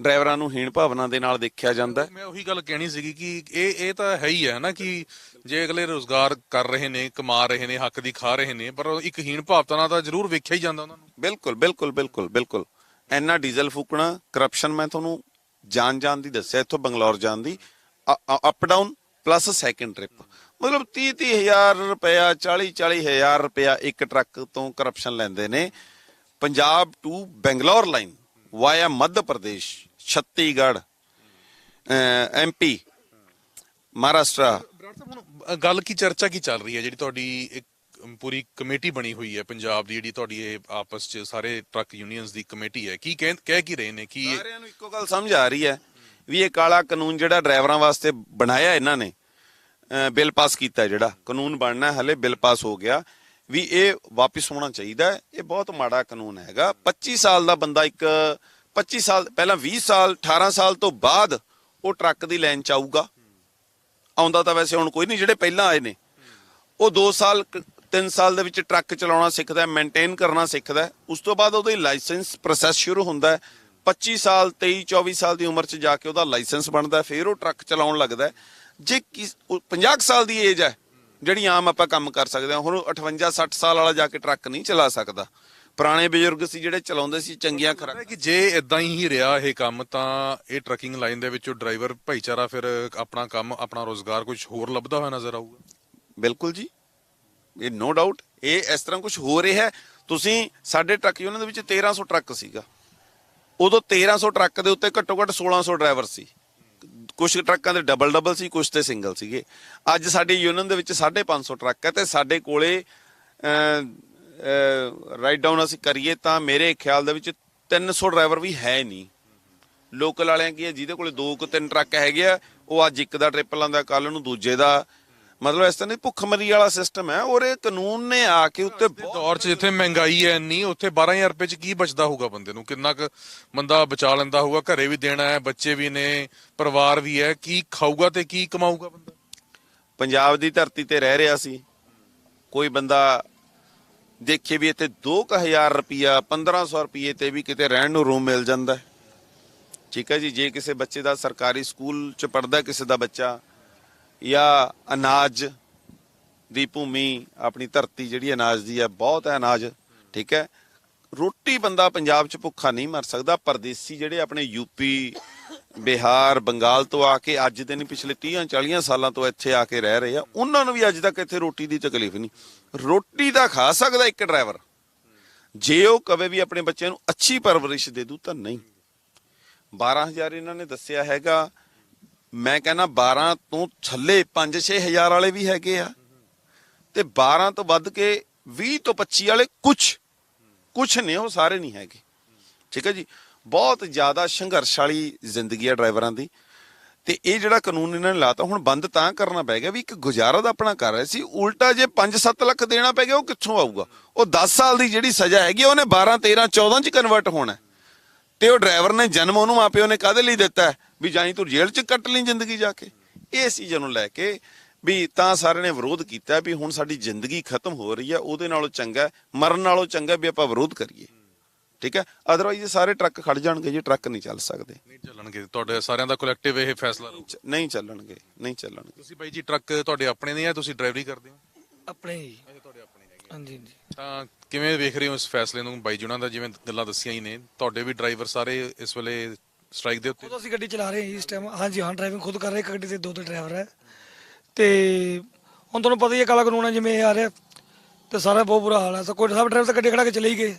ਡਰਾਈਵਰਾਂ ਨੂੰ ਹੀਣ ਭਾਵਨਾ ਦੇ ਨਾਲ ਦੇਖਿਆ ਜਾਂਦਾ ਮੈਂ ਉਹੀ ਗੱਲ ਕਹਿਣੀ ਸੀਗੀ ਕਿ ਇਹ ਇਹ ਤਾਂ ਹੈ ਹੀ ਹੈ ਨਾ ਕਿ ਜੇ ਅਗਲੇ ਰੋਜ਼ਗਾਰ ਕਰ ਰਹੇ ਨੇ ਕਮਾ ਰਹੇ ਨੇ ਹੱਕ ਦੀ ਖਾ ਰਹੇ ਨੇ ਪਰ ਇੱਕ ਹੀਣ ਭਾਵਤਾ ਨਾਲ ਤਾਂ ਜ਼ਰੂਰ ਵੇਖਿਆ ਹੀ ਜਾਂਦਾ ਉਹਨਾਂ ਨੂੰ। ਬਿਲਕੁਲ ਬਿਲਕੁਲ ਬਿਲਕੁਲ ਬਿਲਕੁਲ। ਇੰਨਾ ਡੀਜ਼ਲ ਫੂਕਣਾ ਕਰਪਸ਼ਨ ਮੈਂ ਤੁਹਾਨੂੰ ਜਾਣ ਜਾਣ ਦੀ ਦੱਸਿਆ ਇੱਥੋਂ ਬੰਗਲੌਰ ਜਾਣ ਦੀ up down plus second trip ਮਤਲਬ 30 30 ਹਜ਼ਾਰ ਰੁਪਇਆ 40 40 ਹਜ਼ਾਰ ਰੁਪਇਆ ਇੱਕ ਟਰੱਕ ਤੋਂ ਕਰਪਸ਼ਨ ਲੈਂਦੇ ਨੇ। Punjab to Bangalore line via Madhya Pradesh Chhattisgarh MP Maharashtra. ਗੱਲ ਕੀ ਚਰਚਾ ਕੀ ਚੱਲ ਰਹੀ ਹੈ? ਜਿਹੜੀ ਤੁਹਾਡੀ ਇੱਕ ਪੂਰੀ ਕਮੇਟੀ ਬਣੀ ਹੋਈ ਹੈ ਪੰਜਾਬ ਦੀ ਜਿਹੜੀ ਤੁਹਾਡੀ ਇਹ ਆਪਸ ਚ ਸਾਰੇ ਟਰੱਕ ਯੂਨੀਅਨਸ ਦੀ ਕਮੇਟੀ ਹੈ ਕੀ ਕਹਿ ਕੀ ਰਹੇ ਨੇ? ਕੀ ਸਾਰਿਆਂ ਨੂੰ ਇੱਕੋ ਗੱਲ ਸਮਝ ਆ ਰਹੀ ਹੈ ਵੀ ਇਹ ਕਾਲਾ ਕਾਨੂੰਨ ਜਿਹੜਾ ਡਰਾਈਵਰਾਂ ਵਾਸਤੇ ਬਣਾਇਆ ਇਹਨਾਂ ਨੇ ਬਿੱਲ ਪਾਸ ਕੀਤਾ ਜਿਹੜਾ ਕਾਨੂੰਨ ਬਣਨਾ ਹੈ, ਹਲੇ ਬਿੱਲ ਪਾਸ ਹੋ ਗਿਆ ਵੀ ਇਹ ਵਾਪਸ ਹੋਣਾ ਚਾਹੀਦਾ ਇਹ ਬਹੁਤ ਮਾੜਾ ਕਾਨੂੰਨ ਹੈਗਾ। 25 ਸਾਲ ਦਾ ਬੰਦਾ ਇੱਕ 25 ਸਾਲ ਪਹਿਲਾਂ 20 ਸਾਲ 18 ਸਾਲ ਤੋਂ ਬਾਅਦ ਉਹ ਟਰੱਕ ਦੀ ਲਾਈਨ ਚ ਆਊਗਾ। ਆਉਂਦਾ ਤਾਂ ਵੈਸੇ ਹੁਣ ਕੋਈ ਨਹੀਂ ਜਿਹੜੇ ਪਹਿਲਾਂ ਆਏ ਨੇ। ਉਹ 2 ਸਾਲ 3 ਸਾਲ ਦੇ ਵਿੱਚ ਟਰੱਕ ਚਲਾਉਣਾ ਸਿੱਖਦਾ ਮੇਨਟੇਨ ਕਰਨਾ ਸਿੱਖਦਾ ਉਸ ਤੋਂ ਬਾਅਦ ਉਹਦੀ ਲਾਇਸੈਂਸ ਪ੍ਰੋਸੈਸ ਸ਼ੁਰੂ ਹੁੰਦਾ ਹੈ। 25 ਸਾਲ 23 24 ਸਾਲ ਦੀ ਉਮਰ 'ਚ ਜਾ ਕੇ ਉਹਦਾ ਲਾਇਸੈਂਸ ਬਣਦਾ ਫਿਰ ਉਹ ਟਰੱਕ ਚਲਾਉਣ ਲੱਗਦਾ ਜੇ ਕਿਸ- ਉਹ 50 ਕੁ ਸਾਲ ਦੀ ਏਜ ਹੈ ਜਿਹੜੀ ਆਮ ਆਪਾਂ ਕੰਮ ਕਰ ਸਕਦੇ ਹਾਂ ਹੁਣ 58 60 ਸਾਲ ਵਾਲਾ ਜਾ ਕੇ ਟਰੱਕ ਨਹੀਂ ਚਲਾ ਸਕਦਾ। ਪੁਰਾਣੇ ਬਜ਼ੁਰਗ ਸੀ ਜਿਹੜੇ ਚਲਾਉਂਦੇ ਸੀ ਚੰਗੀਆਂ ਖਰਾ ਕਿ ਜੇ ਇਦਾਂ ਹੀ ਰਿਹਾ ਇਹ ਕੰਮ ਤਾਂ ਇਹ ਟਰੱਕਿੰਗ ਲਾਈਨ ਦੇ ਵਿੱਚੋਂ ਡਰਾਈਵਰ ਭਾਈਚਾਰਾ ਫਿਰ ਆਪਣਾ ਕੰਮ ਆਪਣਾ ਰੋਜ਼ਗਾਰ ਕੁਝ ਹੋਰ ਲੱਭਦਾ ਹੋਇਆ ਨਜ਼ਰ ਆਊਗਾ? ਬਿਲਕੁਲ ਜੀ। ਇਹ ਨੋ ਡਾਊਟ ਇਹ ਇਸ ਤਰ੍ਹਾਂ ਕੁਝ ਹੋ ਰਿਹਾ ਹੈ। ਤੁਸੀਂ ਸਾਡੇ ਟਰੱਕ ਯੂਨੀਅਨ ਦੇ ਵਿੱਚ 1300 ਟਰੱਕ ਸੀਗਾ। ਉਦੋਂ 1300 ਟਰੱਕ ਦੇ ਉੱਤੇ ਘੱਟੋ ਘੱਟ 1600 ਡਰਾਈਵਰ ਸੀ। ਕੁਝ ਟਰੱਕਾਂ ਦੇ ਡਬਲ ਡਬਲ ਸੀ ਕੁਝ ਤੇ ਸਿੰਗਲ ਸੀਗੇ। ਅੱਜ ਸਾਡੀ ਯੂਨੀਅਨ ਦੇ ਵਿੱਚ 550 ਟਰੱਕ ਹੈ ਤੇ ਸਾਡੇ ਕੋਲੇ ਰਾਈਟ ਡਾਊਨ ਅਸੀਂ ਕਰੀਏ ਤਾਂ ਮੇਰੇ ਖਿਆਲ ਦੇ ਵਿੱਚ 300 ਡਰਾਈਵਰ ਵੀ ਹੈ ਨਹੀਂ। ਲੋਕਲ ਵਾਲਿਆਂ ਕੀ ਹੈ, ਜਿਹਦੇ ਕੋਲੇ ਦੋ ਕੁ ਤਿੰਨ ਟਰੱਕ ਹੈਗੇ ਆ, ਉਹ ਅੱਜ ਇੱਕ ਦਾ ਟ੍ਰਿਪ ਲਾਉਂਦਾ ਕੱਲ ਨੂੰ ਦੂਜੇ ਦਾ। ਮਤਲਬ ਇਸ ਤਰ੍ਹਾਂ ਦੀ ਭੁੱਖਮਰੀ ਵਾਲਾ ਸਿਸਟਮ ਹੈ ਔਰ ਇਹ ਕਾਨੂੰਨ ਨੇ ਆ ਕੇ ਉੱਤੇ ਦੌਰ 'ਚ ਜਿੱਥੇ ਮਹਿੰਗਾਈ ਹੈ ਇੰਨੀ ਉੱਥੇ 12000 ਰੁਪਏ 'ਚ ਕੀ ਬਚਦਾ ਹੋਊਗਾ ਬੰਦੇ ਨੂੰ? ਕਿੰਨਾ ਕੁ ਬੰਦਾ ਬਚਾ ਲੈਂਦਾ ਹੋਊਗਾ? ਘਰੇ ਵੀ ਦੇਣਾ ਹੈ ਬੱਚੇ ਵੀ ਨੇ ਪਰਿਵਾਰ ਵੀ ਹੈ ਕੀ ਖਾਊਗਾ ਤੇ ਕੀ ਕਮਾਊਗਾ ਬੰਦਾ? ਪੰਜਾਬ ਦੀ ਧਰਤੀ ਤੇ ਰਹਿ ਰਿਹਾ ਸੀ। ਕੋਈ ਬੰਦਾ ਦੇਖੇ ਵੀ ਇੱਥੇ 2000 ਰੁਪਿਆ 1500 ਰੁਪਏ ਤੇ ਵੀ ਕਿਤੇ ਰਹਿਣ ਨੂੰ ਰੂਮ ਮਿਲ ਜਾਂਦਾ। ਠੀਕ ਹੈ ਜੀ ਜੇ ਕਿਸੇ ਬੱਚੇ ਦਾ ਸਰਕਾਰੀ ਸਕੂਲ ਚ ਪੜਦਾ ਕਿਸੇ ਦਾ ਬੱਚਾ ਜਾਂ ਅਨਾਜ ਦੀ ਭੂਮੀ, ਆਪਣੀ ਧਰਤੀ ਜਿਹੜੀ ਅਨਾਜ ਦੀ ਹੈ, ਬਹੁਤ ਹੈ ਅਨਾਜ, ਠੀਕ ਹੈ। ਰੋਟੀ ਬੰਦਾ ਪੰਜਾਬ ਚ ਭੁੱਖਾ ਨਹੀਂ ਮਰ ਸਕਦਾ। ਪਰਦੇਸੀ ਜਿਹੜੇ ਆਪਣੇ ਯੂਪੀ ਬਿਹਾਰ, ਬੰਗਾਲ ਤੋਂ ਆ ਕੇ ਅੱਜ ਦੇ ਨਹੀਂ, ਪਿਛਲੇ 30 40 ਸਾਲਾਂ ਤੋਂ ਇੱਥੇ ਆ ਕੇ ਰਹਿ ਰਹੇ ਆ, ਉਹਨਾਂ ਨੂੰ ਵੀ ਅੱਜ ਤੱਕ ਇੱਥੇ ਰੋਟੀ ਦੀ ਤਕਲੀਫ ਨਹੀਂ। ਰੋਟੀ ਤਾਂ ਖਾ ਸਕਦਾ ਇੱਕ ਡਰਾਈਵਰ। ਜੇ ਉਹ ਕਵੇ ਵੀ ਆਪਣੇ ਬੱਚਿਆਂ ਨੂੰ ਅੱਛੀ ਪਰਵਰਿਸ਼ ਦੇ ਦੂ ਤਾਂ ਨਹੀਂ। 12000 ਇਹਨਾਂ ਨੇ ਦੱਸਿਆ ਹੈਗਾ ਮੈਂ ਕਹਿੰਦਾ 12 ਤੋਂ ਥੱਲੇ 5-6 ਹਜ਼ਾਰ ਵਾਲੇ ਵੀ ਹੈਗੇ ਆ। ਤੇ 12 ਤੋਂ ਵੱਧ ਕੇ 20 ਤੋਂ 25 ਵਾਲੇ ਕੁਝ ਕੁਝ ਨੇ ਉਹ ਸਾਰੇ ਨਹੀਂ ਹੈਗੇ। ਠੀਕ ਹੈ ਜੀ? ਬਹੁਤ ਜ਼ਿਆਦਾ ਸੰਘਰਸ਼ ਵਾਲੀ ਜ਼ਿੰਦਗੀ ਆ ਡਰਾਈਵਰਾਂ ਦੀ। ਤੇ ਇਹ ਜਿਹੜਾ ਕਾਨੂੰਨ ਇਹਨਾਂ ਨੇ ਲਾਤਾ ਹੁਣ ਬੰਦ ਤਾਂ ਕਰਨਾ ਪੈ ਗਿਆ ਵੀ ਇੱਕ ਗੁਜ਼ਾਰਾ ਦਾ ਆਪਣਾ ਕਰ ਰਿਹਾ ਸੀ। ਉਲਟਾ ਜੇ 5-7 ਲੱਖ ਦੇਣਾ ਪੈ ਗਿਆ ਉਹ ਕਿੱਥੋਂ ਆਊਗਾ? ਉਹ 10 ਸਾਲ ਦੀ ਜਿਹੜੀ ਸਜ਼ਾ ਹੈਗੀ ਆ, ਉਹਨੇ 12 13 14 ਚ ਕਨਵਰਟ ਹੋਣਾ। ਤੇ ਉਹ ਡਰਾਈਵਰ ਨੇ ਜਨਮ ਉਹਨੂੰ ਮਾਪਿਓ ਨੇ ਕਾਹਦੇ ਲਈ ਦਿੱਤਾ? ਵੀ ਜਾਈ ਤੂੰ ਜੇਲ੍ਹ 'ਚ ਕੱਟ ਲਈ ਜ਼ਿੰਦਗੀ ਜਾ ਕੇ। ਇਹ ਚੀਜ਼ ਨੂੰ ਲੈ ਕੇ ਵੀ ਤਾਂ ਸਾਰਿਆਂ ਨੇ ਵਿਰੋਧ ਕੀਤਾ ਵੀ ਹੁਣ ਸਾਡੀ ਜ਼ਿੰਦਗੀ ਖਤਮ ਹੋ ਰਹੀ ਹੈ ਉਹਦੇ ਨਾਲੋਂ ਚੰਗਾ ਮਰਨ ਨਾਲੋਂ ਚੰਗਾ ਵੀ ਆਪਾਂ ਵਿਰੋਧ ਕਰੀਏ। ਠੀਕ ਹੈ? ਅਦਰਵਾਈਜ਼ ਸਾਰੇ ਟਰੱਕ ਖੜ ਜਾਣਗੇ ਜੀ ਟਰੱਕ ਨਹੀਂ ਚੱਲ ਸਕਦੇ। ਨਹੀਂ ਚੱਲਣਗੇ। ਤੁਹਾਡੇ ਸਾਰਿਆਂ ਦਾ ਕਲੈਕਟਿਵ ਇਹ ਫੈਸਲਾ ਨਹੀਂ ਚੱਲਣਗੇ ਨਹੀਂ ਚੱਲਣਗੇ। ਤੁਸੀਂ ਬਾਈ ਜੀ ਟਰੱਕ ਤੁਹਾਡੇ ਆਪਣੇ ਨੇ ਆ ਤੁਸੀਂ ਡਰਾਈਵਰੀ ਕਰਦੇ ਹੋ? ਆਪਣੇ ਹੀ ਤੁਹਾਡੇ ਆਪਣੇ ਹੈਗੇ ਹਾਂਜੀ ਹਾਂਜੀ। ਤਾਂ ਕਿਵੇਂ ਵੇਖ ਰਹੇ ਹੋ ਇਸ ਫੈਸਲੇ ਨੂੰ? ਬਾਈ ਜੀ ਉਹਨਾਂ ਦਾ ਜਿਵੇਂ ਗੱਲਾਂ ਦੱਸੀਆਂ ਹੀ ਨੇ ਤੁਹਾਡੇ ਵੀ ਡਰਾਈਵਰ ਸਾਰੇ ਇਸ ਵੇਲੇ ਸਟ੍ਰਾਈਕ ਦੇ ਉੱਤੇ। ਖੁਦ ਅਸੀਂ ਗੱਡੀ ਚਲਾ ਰਹੇ ਹਾਂ ਜੀ ਇਸ ਟਾਈਮ ਹਾਂਜੀ ਹਾਂ ਡਰਾਈਵਿੰਗ ਖੁਦ ਕਰ ਰਹੇ ਇੱਕ ਗੱਡੀ ਤੇ ਦੋ ਤੇ ਡਰਾਈਵਰ ਹੈ। ਤੇ ਹੁਣ ਤੁਹਾਨੂੰ ਪਤਾ ਹੀ ਹੈ ਕਾਲਾ ਕਾਨੂੰਨ ਹੈ ਜਿਵੇਂ ਇਹ ਆ ਰਿਹਾ ਤੇ ਸਾਰਾ ਬਹੁਤ ਬੁਰਾ ਹਾਲ ਹੈ। ਤਾਂ ਕੋਈ ਸਭ ਡਰਾਈਵਰ ਤਾਂ ਗੱਡੀ ਖੜਾ ਕੇ ਚਲੇ ਹੀ ਗਏ।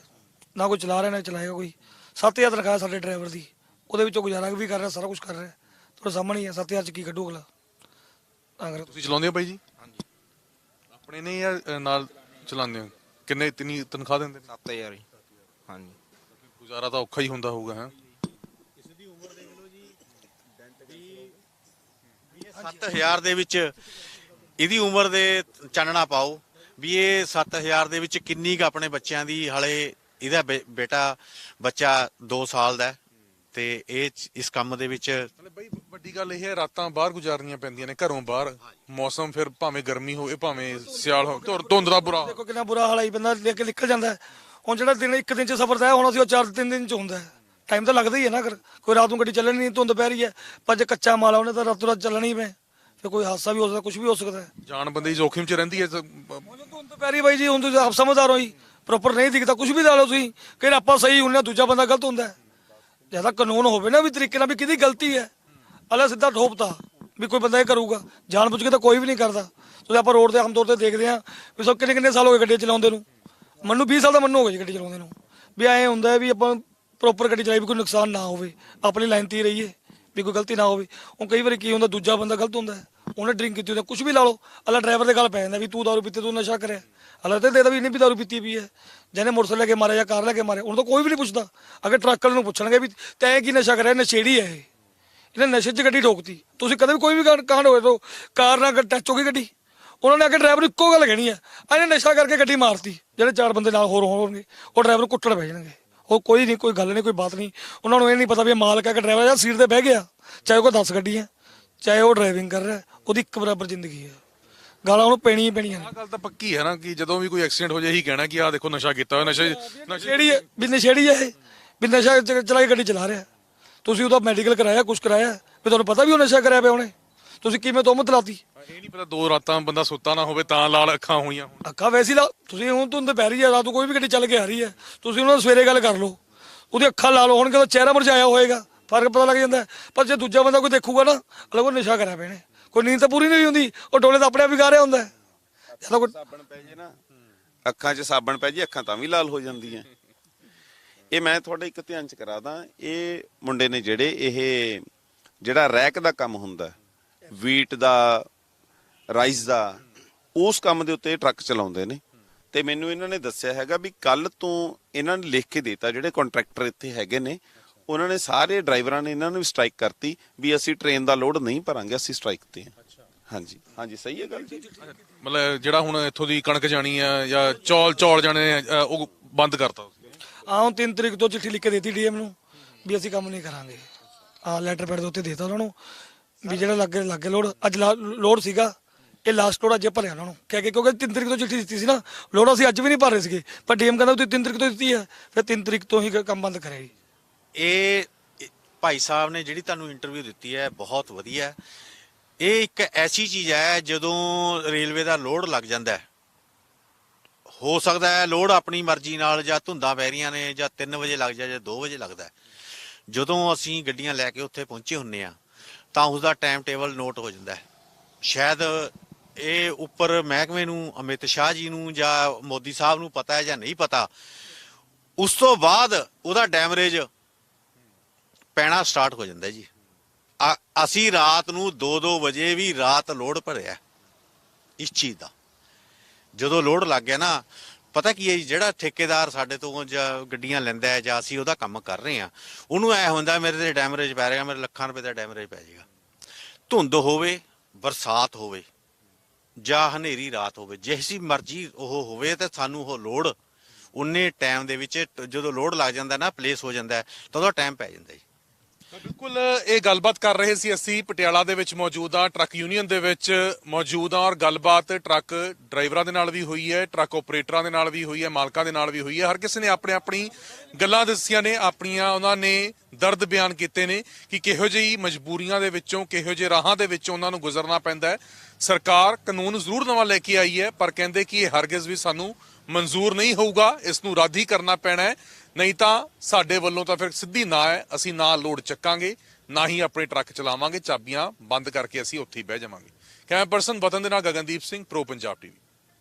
ਨਾ ਕੋਈ ਚਲਾ ਰਿਹਾ ਨਾ ਚਲਾਏਗਾ ਕੋਈ। 7000 ਤਨਖਾਹ ਸਾਡੇ ਡਰਾਈਵਰ ਦੀ। ਉਹਦੇ ਵਿੱਚੋਂ ਗੁਜ਼ਾਰਾ ਵੀ ਕਰ ਰਿਹਾ ਸਾਰਾ ਕੁਝ ਕਰ ਰਿਹਾ। ਤੁਹਾਡੇ ਸਾਹਮਣੇ ਹੀ ਹੈ 7000 ਚ ਕੀ ਕੱਢੂ ਅਗਲਾ। ਤਾਂ ਕਰਕੇ ਤੁਸੀਂ ਚਲਾਉਂਦੇ ਹੋ ਬਾਈ ਜੀ? ਹਾਂਜੀ। ਆਪਣੇ ਨੇ ਜਾਂ ਨਾਲ ਚਲਾਉਂਦੇ ਹੋ? ਕਿੰਨੇ ਤਿੰਨੀ ਤਨਖਾਹ ਦਿੰਦੇ ਨੇ? 7000 ਹੀ। ਹਾਂਜੀ। ਗੁਜ਼ਾਰਾ ਤਾਂ ਔਖਾ ਹੀ ਹੁੰਦਾ ਹੋਊਗਾ ਹੈ? 7000 ਦੇ ਵਿੱਚ ਇਹਦੀ ਉਮਰ ਦੇ ਚਾਨਣਾ ਪਾਓ ਵੀ ਇਹ 7000 ਦੇ ਵਿੱਚ ਕਿੰਨੀ ਕੁ ਆਪਣੇ ਬੱਚਿਆਂ ਦੀ ਹਲੇ ਇਹਦਾ ਬੇਟਾ ਬੱਚਾ 2 ਸਾਲ ਦਾ ਹੈ ਤੇ ਇਹ ਇਸ ਕੰਮ ਦੇ ਵਿੱਚ ਮਤਲਬ ਬਈ ਵੱਡੀ ਗੱਲ ਇਹ ਹੈ ਰਾਤਾਂ ਬਾਹਰ ਗੁਜ਼ਾਰਨੀਆਂ ਪੈਂਦੀਆਂ ਨੇ ਘਰੋਂ ਬਾਹਰ। ਮੌਸਮ ਫਿਰ ਭਾਵੇਂ ਗਰਮੀ ਹੋਵੇ ਭਾਵੇਂ ਸਿਆਲ ਹੋਵੇ ਧੁਰ- ਧੁੰਦ ਦਾ ਬੁਰਾ ਦੇਖੋ ਕਿੰਨਾ ਬੁਰਾ ਹਾਲ ਆਈ ਬੰਦਾ ਲੈ ਕੇ ਨਿਕਲ ਜਾਂਦਾ ਹੈ। ਹੁਣ ਜਿਹੜਾ ਦਿਨ ਇੱਕ ਦਿਨ ਚ ਸਫ਼ਰ ਤੈਅ ਹੋਣਾ ਸੀ ਉਹ ਚਾਰ ਤਿੰਨ ਦਿਨ ਚ ਹੁੰਦਾ ਟਾਈਮ ਤਾਂ ਲੱਗਦਾ ਹੀ ਹੈ ਨਾ ਅਗਰ ਕੋਈ ਰਾਤ ਨੂੰ ਗੱਡੀ ਚੱਲਣੀ ਨਹੀਂ ਧੁੰਦ ਪੈ ਰਹੀ ਹੈ ਪਰ ਜੇ ਕੱਚਾ ਮਾਲ ਆ ਉਹਨੇ ਤਾਂ ਰਾਤੋਂ ਰਾਤ ਚੱਲਣੀ ਪਏ ਫਿਰ ਕੋਈ ਹਾਦਸਾ ਵੀ ਹੋ ਸਕਦਾ ਕੁਝ ਵੀ ਹੋ ਸਕਦਾ ਹੈ। ਜਾਨ ਬੰਦੇ ਦੀ ਜੋਖਿਮ 'ਚ ਰਹਿੰਦੀ ਹੈ ਜੇ ਧੁੰਦ ਪੈ ਰਹੀ ਬਾਈ ਜੀ ਹੁਣ ਤੁਸੀਂ ਆਪ ਸਮਝਦਾਰ ਹੋ ਜੀ ਪ੍ਰੋਪਰ ਨਹੀਂ ਦਿਖਦਾ ਕੁਝ ਵੀ ਲਾ ਲਓ ਤੁਸੀਂ ਕਿ ਆਪਾਂ ਸਹੀ ਹੁੰਨੇ ਦੂਜਾ ਬੰਦਾ ਗਲਤ ਹੁੰਦਾ ਜ਼ਿਆਦਾ ਕਾਨੂੰਨ ਹੋਵੇ ਨਾ ਵੀ ਤਰੀਕੇ ਨਾਲ ਵੀ ਕਿਹਦੀ ਗਲਤੀ ਹੈ ਅਲਾ ਸਿੱਧਾ ਠੋਪਤਾ ਵੀ ਕੋਈ ਬੰਦਾ ਇਹ ਕਰੂਗਾ ਜਾਣ ਬੁੱਝ ਕੇ ਤਾਂ ਕੋਈ ਵੀ ਨਹੀਂ ਕਰਦਾ। ਤੁਸੀਂ ਆਪਾਂ ਰੋਡ ਤੇ ਆਮ ਤੌਰ ਤੇ ਦੇਖਦੇ ਆ ਵੀ ਸੋ ਕਿੰਨੇ ਕਿੰਨੇ ਸਾਲ ਹੋ ਗਏ ਗੱਡੀ ਚਲਾਉਂਦੇ ਨੂੰ ਮੈਨੂੰ 20 ਸਾਲ ਦਾ ਮੈਨੂੰ ਹੋ ਗਿਆ ਜੀ ਗੱਡੀ ਚਲਾਉਂਦੇ ਨੂੰ। ਵੀ ਐਂ ਹੁੰਦਾ ਵੀ ਆਪਾਂ ਪ੍ਰੋਪਰ ਗੱਡੀ ਚਲਾਈ ਵੀ ਕੋਈ ਨੁਕਸਾਨ ਨਾ ਹੋਵੇ, ਆਪਣੀ ਲਾਈਨ ਤੇ ਹੀ ਰਹੀਏ, ਵੀ ਕੋਈ ਗਲਤੀ ਨਾ ਹੋਵੇ। ਉਹ ਕਈ ਵਾਰੀ ਕੀ ਹੁੰਦਾ, ਦੂਜਾ ਬੰਦਾ ਗਲਤ ਹੁੰਦਾ ਹੈ ਉਹਨੇ ਡਰਿੰਕ ਕੀਤੀ ਹੁੰਦਾ ਕੁਝ ਵੀ ਲਾ ਲਓ ਅਲਾ ਡਰਾਈਵਰ ਦੇ ਗੱਲ ਪੈ ਜਾਂਦਾ ਵੀ ਤੂੰ ਦਾਰੂ ਪੀਤੀ, ਤੂੰ ਨਸ਼ਾ ਕਰਿਆ। ਅਲਾ ਤੇ ਦੇਦਾ ਵੀ ਇਹਨੇ ਵੀ ਦਾਰੂ ਪੀਤੀ ਵੀ ਹੈ। ਜਿਹਨੇ ਮੋਟਰਸਾਈਕਲ ਲੈ ਕੇ ਮਾਰਿਆ ਜਾਂ ਕਾਰ ਲੈ ਕੇ ਮਾਰਿਆ, ਉਹਨੂੰ ਤਾਂ ਕੋਈ ਵੀ ਨਹੀਂ ਪੁੱਛਦਾ। ਅਗਰ ਟਰੱਕ ਵਾਲੇ ਨੂੰ ਪੁੱਛਣਗੇ ਵੀ ਤੈਂ ਕੀ ਨਸ਼ਾ ਕਰਿਆ ਨਸ਼ੇੜੀ ਹੈ ਇਹ। ਇਹਨੇ ਨਸ਼ੇ 'ਚ ਗੱਡੀ ਠੋਕਤੀ ਤੁਸੀਂ ਕਦੇ ਵੀ ਕੋਈ ਵੀ ਕਾਂਡ- ਕਾਂਡ ਹੋਏ ਤੋਂ ਕਾਰ ਨਾਲ ਟੱਚ ਹੋ ਗਈ ਗੱਡੀ, ਉਹਨਾਂ ਨੇ ਆ ਕੇ ਡਰਾਈਵਰ ਨੂੰ ਇੱਕੋ ਗੱਲ ਕਹਿਣੀ ਆ ਇਹਨੇ ਨਸ਼ਾ ਕਰਕੇ ਗੱਡੀ ਮਾਰਤੀ, ਜਿਹੜੇ ਚਾਰ ਬੰਦੇ ਨਾਲ ਹੋਰ ਹੋਣਗੇ, ਉਹ ਡਰਾਈਵਰ ਨੂੰ ਕੁੱਟਣ ਪੈ ਜਾਣਗੇ। ਉਹ ਕੋਈ ਨਹੀਂ ਕੋਈ ਗੱਲ ਨਹੀਂ ਕੋਈ ਬਾਤ ਨਹੀਂ। ਉਹਨਾਂ ਨੂੰ ਇਹ ਨਹੀਂ ਪਤਾ ਵੀ ਇਹ ਮਾਲਕ ਹੈ ਕਿ ਡਰਾਈਵਰ ਜਾਂ ਸੀਟ ਤੇ ਬਹਿ ਗਿਆ। ਚਾਹੇ ਉਹ 10 ਗੱਡੀਆਂ ਚਾਹੇ ਉਹ ਡਰਾਈਵਿੰਗ ਕਰ ਰਿਹਾ ਉਹਦੀ ਇੱਕ ਬਰਾਬਰ ਜ਼ਿੰਦਗੀ ਹੈ। ਗਾਲਾਂ ਉਹਨੂੰ ਪੈਣੀ ਹੀ ਪੈਣੀਆਂ ਨੇ। ਆਹ ਗੱਲ ਤਾਂ ਪੱਕੀ ਹੈ ਨਾ ਕਿ ਜਦੋਂ ਵੀ ਕੋਈ ਐਕਸੀਡੈਂਟ ਹੋ ਜਾਏ ਇਹੀ ਕਹਿਣਾ ਕਿ ਆਹ ਦੇਖੋ ਨਸ਼ਾ ਕੀਤਾ ਹੋਇਆ ਨਸ਼ੇ ਨਸ਼ੇ ਨਸ਼ੇੜੀ ਹੈ ਵੀ ਨਸ਼ੇੜੀ ਹੈ ਇਹ। ਵੀ ਨਸ਼ਾ ਚ- ਚਲਾ ਕੇ ਗੱਡੀ ਚਲਾ ਰਿਹਾ ਤੁਸੀਂ ਉਹਦਾ ਮੈਡੀਕਲ ਕਰਾਇਆ ਕੁਝ ਕਰਾਇਆ ਵੀ ਤੁਹਾਨੂੰ ਪਤਾ ਵੀ ਉਹ ਨਸ਼ਾ ਕਰਿਆ ਪਿਆ ਉਹਨੇ? ਤੁਸੀਂ ਕਿਵੇਂ ਤੋਮਤ ਲਾਤੀ ਇਹ ਨਹੀਂ ਪਤਾ ਦੋ ਰਾਤਾਂ ਬੰਦਾ ਸੁੱਤਾ ਨਾ ਹੋਵੇ ਤਾਂ ਲਾਲ ਅੱਖਾਂ ਹੋਈਆਂ ਹੋਣ। ਅੱਖਾਂ ਵੈਸੀ ਲਾ ਤੁਸੀਂ ਹੁਣ ਪੈ ਰਹੀ ਹੈ ਰਾਤ ਨੂੰ ਕੋਈ ਵੀ ਗੱਡੀ ਚੱਲ ਕੇ ਆ ਰਹੀ ਹੈ। ਤੁਸੀਂ ਉਹਨਾਂ ਨਾਲ ਸਵੇਰੇ ਗੱਲ ਕਰ ਲਓ। ਉਹਦੀ ਅੱਖਾਂ ਲਾ ਲਓ ਹੁਣ ਕਿਦੋਂ ਚਿਹਰਾ ਮੁਰਝਾਇਆ ਹੋਏਗਾ। ਫ਼ਰਕ ਪਤਾ ਲੱਗ ਜਾਂਦਾ ਹੈ। ਪਰ ਜੇ ਦੂਜਾ ਬੰਦਾ ਕੋਈ ਦੇਖੂਗਾ ਨਾ ਅਲੱਗ ਉਹ ਨਸ਼ਾ ਕਰਿਆ ਪਿਆ ਨੇ। ਕੋਈ ਨੀਂਦ ਤਾਂ ਪੂਰੀ ਨਹੀਂ ਹੁੰਦੀ। ਉਹ ਡੋਲੇ ਤਾਂ ਆਪਣੇ ਆਪ ਹੀ ਗਾ ਰਿਹਾ ਹੁੰਦਾ ਹੈ। ਜਦੋਂ ਕੋਈ ਸਾਬਣ ਪੈ ਜੇ ਨਾ ਅੱਖਾਂ 'ਚ ਸਾਬਣ ਪੈ ਜੇ ਅੱਖਾਂ ਤਾਂ ਵੀ ਲਾਲ ਹੋ ਜਾਂਦੀਆਂ। ਇਹ ਮੈਂ ਤੁਹਾਡੇ ਇੱਕ ਧਿਆਨ 'ਚ ਕਰਾ ਦਾਂ ਇਹ ਮੁੰਡੇ ਨੇ ਜਿਹੜੇ ਇਹ ਜਿਹੜਾ ਰੈਕ ਦਾ ਕੰਮ ਹੁੰਦਾ ਵੀਟ ਦਾ ਰਾਈਸ ਦਾ ਉਸ ਕੰਮ ਦੇ ਉੱਤੇ ਟਰੱਕ ਚਲਾਉਂਦੇ ਨੇ। ਤੇ ਮੈਨੂੰ ਇਹਨਾਂ ਨੇ ਦੱਸਿਆ ਹੈਗਾ ਵੀ ਕੱਲ ਤੋਂ ਇਹਨਾਂ ਨੇ ਲਿਖ ਕੇ ਦਿੱਤਾ ਜਿਹੜੇ ਕੰਟਰੈਕਟਰ ਇੱਥੇ ਹੈਗੇ ਨੇ ਉਹਨਾਂ ਨੇ ਸਾਰੇ ਡਰਾਈਵਰਾਂ ਨੇ ਇਹਨਾਂ ਨੂੰ ਵੀ ਸਟ੍ਰਾਈਕ ਕਰਤੀ ਵੀ ਅਸੀਂ ਟ੍ਰੇਨ ਦਾ ਲੋਡ ਨਹੀਂ ਭਰਾਂਗੇ ਅਸੀਂ ਸਟ੍ਰਾਈਕ ਤੇ ਹਾਂ। ਹਾਂਜੀ ਹਾਂਜੀ ਸਹੀ ਹੈ ਗੱਲ ਜੀ? ਮਤਲਬ ਜਿਹੜਾ ਹੁਣ ਇੱਥੋਂ ਦੀ ਕਣਕ ਜਾਣੀ ਆ ਜਾਂ ਚੌਲ ਚੌਲ ਜਾਣੇ ਆ, ਉਹ ਬੰਦ ਕਰਤਾ ਤੁਸੀਂ। ਆਹ ਹੁਣ 3 ਤਰੀਕ ਤੋਂ ਚਿੱਠੀ ਲਿਖ ਕੇ ਦੇਤੀ ਡੀਐਮ ਨੂੰ ਵੀ ਅਸੀਂ ਕੰਮ ਨਹੀਂ ਕਰਾਂਗੇ। ਆ ਲੈਟਰ ਪੈਡ ਦੇ ਉੱਤੇ ਦੇਤਾ ਉਹਨਾਂ ਨੂੰ। ਵੀ ਜਿਹੜਾ ਲੱਗੇ ਲੱਗੇ ਲੋਡ ਅੱਜ ਲਾ- ਲੋਡ ਸੀਗਾ, ਇਹ ਲਾਸਟ ਲੋਡ ਅੱਜ ਭਰਿਆ ਉਹਨਾਂ ਨੂੰ। ਕਹਿ ਕੇ ਕਿਉਂਕਿ 3 ਤਰੀਕ ਤੋਂ ਚਿੱਠੀ ਦਿੱਤੀ ਸੀ ਨਾ ਲੋਡ ਅਸੀਂ ਅੱਜ ਵੀ ਨਹੀਂ ਭਰ ਰਹੇ ਸੀਗੇ। ਪਰ ਡੀਐਮ ਕਹਿੰਦਾ ਤੁਸੀਂ 3 ਤਰੀਕ ਤੋਂ ਦਿੱਤੀ ਹੈ, ਫਿਰ 3 ਤਰੀਕ ਤੋਂ ਹੀ ਕੰਮ ਬੰਦ ਕਰਿਆ ਜੀ। ਇਹ ਭਾਈ ਸਾਹਿਬ ਨੇ ਜਿਹੜੀ ਤੁਹਾਨੂੰ ਇੰਟਰਵਿਊ ਦਿੱਤੀ ਹੈ, ਬਹੁਤ ਵਧੀਆ। ਇਹ ਇੱਕ ਐਸੀ ਚੀਜ਼ ਹੈ, ਜਦੋਂ ਰੇਲਵੇ ਦਾ ਲੋਡ ਲੱਗ ਜਾਂਦਾ ਹੈ। ਹੋ ਸਕਦਾ ਹੈ ਲੋਡ ਆਪਣੀ ਮਰਜ਼ੀ ਨਾਲ ਜਾਂ ਧੁੰਦਾਂ ਪੈ ਰਹੀਆਂ ਨੇ, ਜਾਂ 3 ਵਜੇ ਲੱਗ ਜਾ ਜਾਂ 2 ਵਜੇ ਲੱਗਦਾ ਜਦੋਂ ਅਸੀਂ ਗੱਡੀਆਂ ਲੈ ਕੇ ਉੱਥੇ ਪਹੁੰਚੇ ਹੁੰਨੇ ਆ ਤਾਂ ਉਸ ਦਾ ਟਾਈਮ ਟੇਬਲ ਨੋਟ ਹੋ ਜਾਂਦਾ ਹੈ। ਸ਼ਾਇਦ ਇਹ ਉੱਪਰ ਮਹਿਕਮੇ ਨੂੰ, ਅਮਿਤ ਸ਼ਾਹ ਜੀ ਨੂੰ ਜਾਂ ਮੋਦੀ ਸਾਹਿਬ ਨੂੰ ਪਤਾ ਹੈ ਜਾਂ ਨਹੀਂ ਪਤਾ, ਉਸ ਤੋਂ ਬਾਅਦ ਉਹਦਾ ਡੈਮਰੇਜ ਪੈਣਾ ਸਟਾਰਟ ਹੋ ਜਾਂਦਾ ਜੀ। ਅ- ਅਸੀਂ ਰਾਤ ਨੂੰ 2-2 ਵਜੇ ਵੀ ਰਾਤ ਲੋਡ ਭਰਿਆ ਇਸ ਚੀਜ਼ ਦਾ। ਜਦੋਂ ਲੋਡ ਲੱਗ ਗਿਆ ਨਾ ਪਤਾ ਕੀ ਹੈ ਜੀ, ਜਿਹੜਾ ਠੇਕੇਦਾਰ ਸਾਡੇ ਤੋਂ ਜਾਂ ਗੱਡੀਆਂ ਲੈਂਦਾ ਹੈ ਜਾਂ ਅਸੀਂ ਉਹਦਾ ਕੰਮ ਕਰ ਰਹੇ ਹਾਂ ਉਹਨੂੰ ਐ ਹੁੰਦਾ ਮੇਰੇ ਤੇ ਡੈਮਰੇਜ ਪੈ ਰਿਹਾ ਮੇਰੇ ਲੱਖਾਂ ਰੁਪਏ ਦਾ ਡੈਮਰੇਜ ਪੈ ਜਾਏਗਾ। ਧੁੰਦ ਹੋਵੇ ਬਰਸਾਤ ਹੋਵੇ ਜਾਂ ਹਨੇਰੀ ਰਾਤ ਹੋਵੇ ਜਿਹੀ ਮਰਜ਼ੀ ਉਹ ਹੋਵੇ ਤੇ ਸਾਨੂੰ ਉਹ ਲੋੜ ਉਨੇ ਟਾਈਮ ਦੇ ਵਿੱਚ ਟ- ਜਦੋਂ ਲੋਡ ਲੱਗ ਜਾਂਦਾ ਨਾ ਪਲੇਸ ਹੋ ਜਾਂਦਾ ਹੈ, ਤਾਂ ਉਹਦਾ ਟਾਈਮ ਪੈ ਜਾਂਦਾ ਜੀ। ਬਿਲਕੁਲ, ਇਹ ਗੱਲਬਾਤ ਕਰ ਰਹੇ ਸੀ ਅਸੀਂ ਪਟਿਆਲਾ ਦੇ ਵਿੱਚ ਮੌਜੂਦ ਆ ਟਰੱਕ ਯੂਨੀਅਨ ਦੇ ਵਿੱਚ ਮੌਜੂਦ ਆ ਔਰ ਗੱਲਬਾਤ ਟਰੱਕ ਡਰਾਈਵਰਾਂ ਦੇ ਨਾਲ ਵੀ ਹੋਈ ਹੈ, ਟਰੱਕ ਆਪਰੇਟਰਾਂ ਦੇ ਨਾਲ ਵੀ ਹੋਈ ਹੈ, ਮਾਲਕਾਂ ਦੇ ਨਾਲ ਵੀ ਹੋਈ ਹੈ। ਹਰ ਕਿਸੇ ਨੇ ਆਪਣੇ ਆਪਣੀ ਗੱਲਾਂ ਦੱਸੀਆਂ ਨੇ, ਆਪਣੀਆਂ ਉਹਨਾਂ ਨੇ ਦਰਦ ਬਿਆਨ ਕੀਤੇ ਨੇ ਕਿ ਕਿਹੋ ਜਿਹੀ ਮਜਬੂਰੀਆਂ ਦੇ ਵਿੱਚੋਂ, ਕਿਹੋ ਜਿਹੇ ਰਾਹਾਂ ਦੇ ਵਿੱਚੋਂ ਉਹਨਾਂ ਨੂੰ ਗੁਜ਼ਰਨਾ ਪੈਂਦਾ ਹੈ। ਸਰਕਾਰ ਕਾਨੂੰਨ ਜ਼ਰੂਰ ਨਵਾਂ ਲੈ ਕੇ ਆਈ ਹੈ, ਪਰ ਕਹਿੰਦੇ ਕਿ ਇਹ ਹਰਗਿਜ਼ ਵੀ ਸਾਨੂੰ ਮਨਜ਼ੂਰ ਨਹੀਂ ਹੋਊਗਾ, ਇਸ ਨੂੰ ਰੱਦ ਹੀ ਕਰਨਾ ਪੈਣਾ ਹੈ। ਨਹੀਂ ਤਾਂ ਸਾਡੇ ਵੱਲੋਂ ਤਾਂ ਫਿਰ ਸਿੱਧੀ ਨਾ ਹੈ, ਅਸੀਂ ਨਾ ਲੋਡ ਚੱਕਾਂਗੇ, ਨਾ ਹੀ ਆਪਣੇ ਟਰੱਕ ਚਲਾਵਾਂਗੇ, ਚਾਬੀਆਂ ਬੰਦ ਕਰਕੇ ਅਸੀਂ ਉੱਥੇ ਹੀ ਬਹਿ ਜਾਵਾਂਗੇ। ਕੈਮਰਾ ਪਰਸਨ ਵਤਨ ਦੇ ਨਾਲ ਗਗਨਦੀਪ ਸਿੰਘ, ਪ੍ਰੋ ਪੰਜਾਬ ਟੀਵੀ।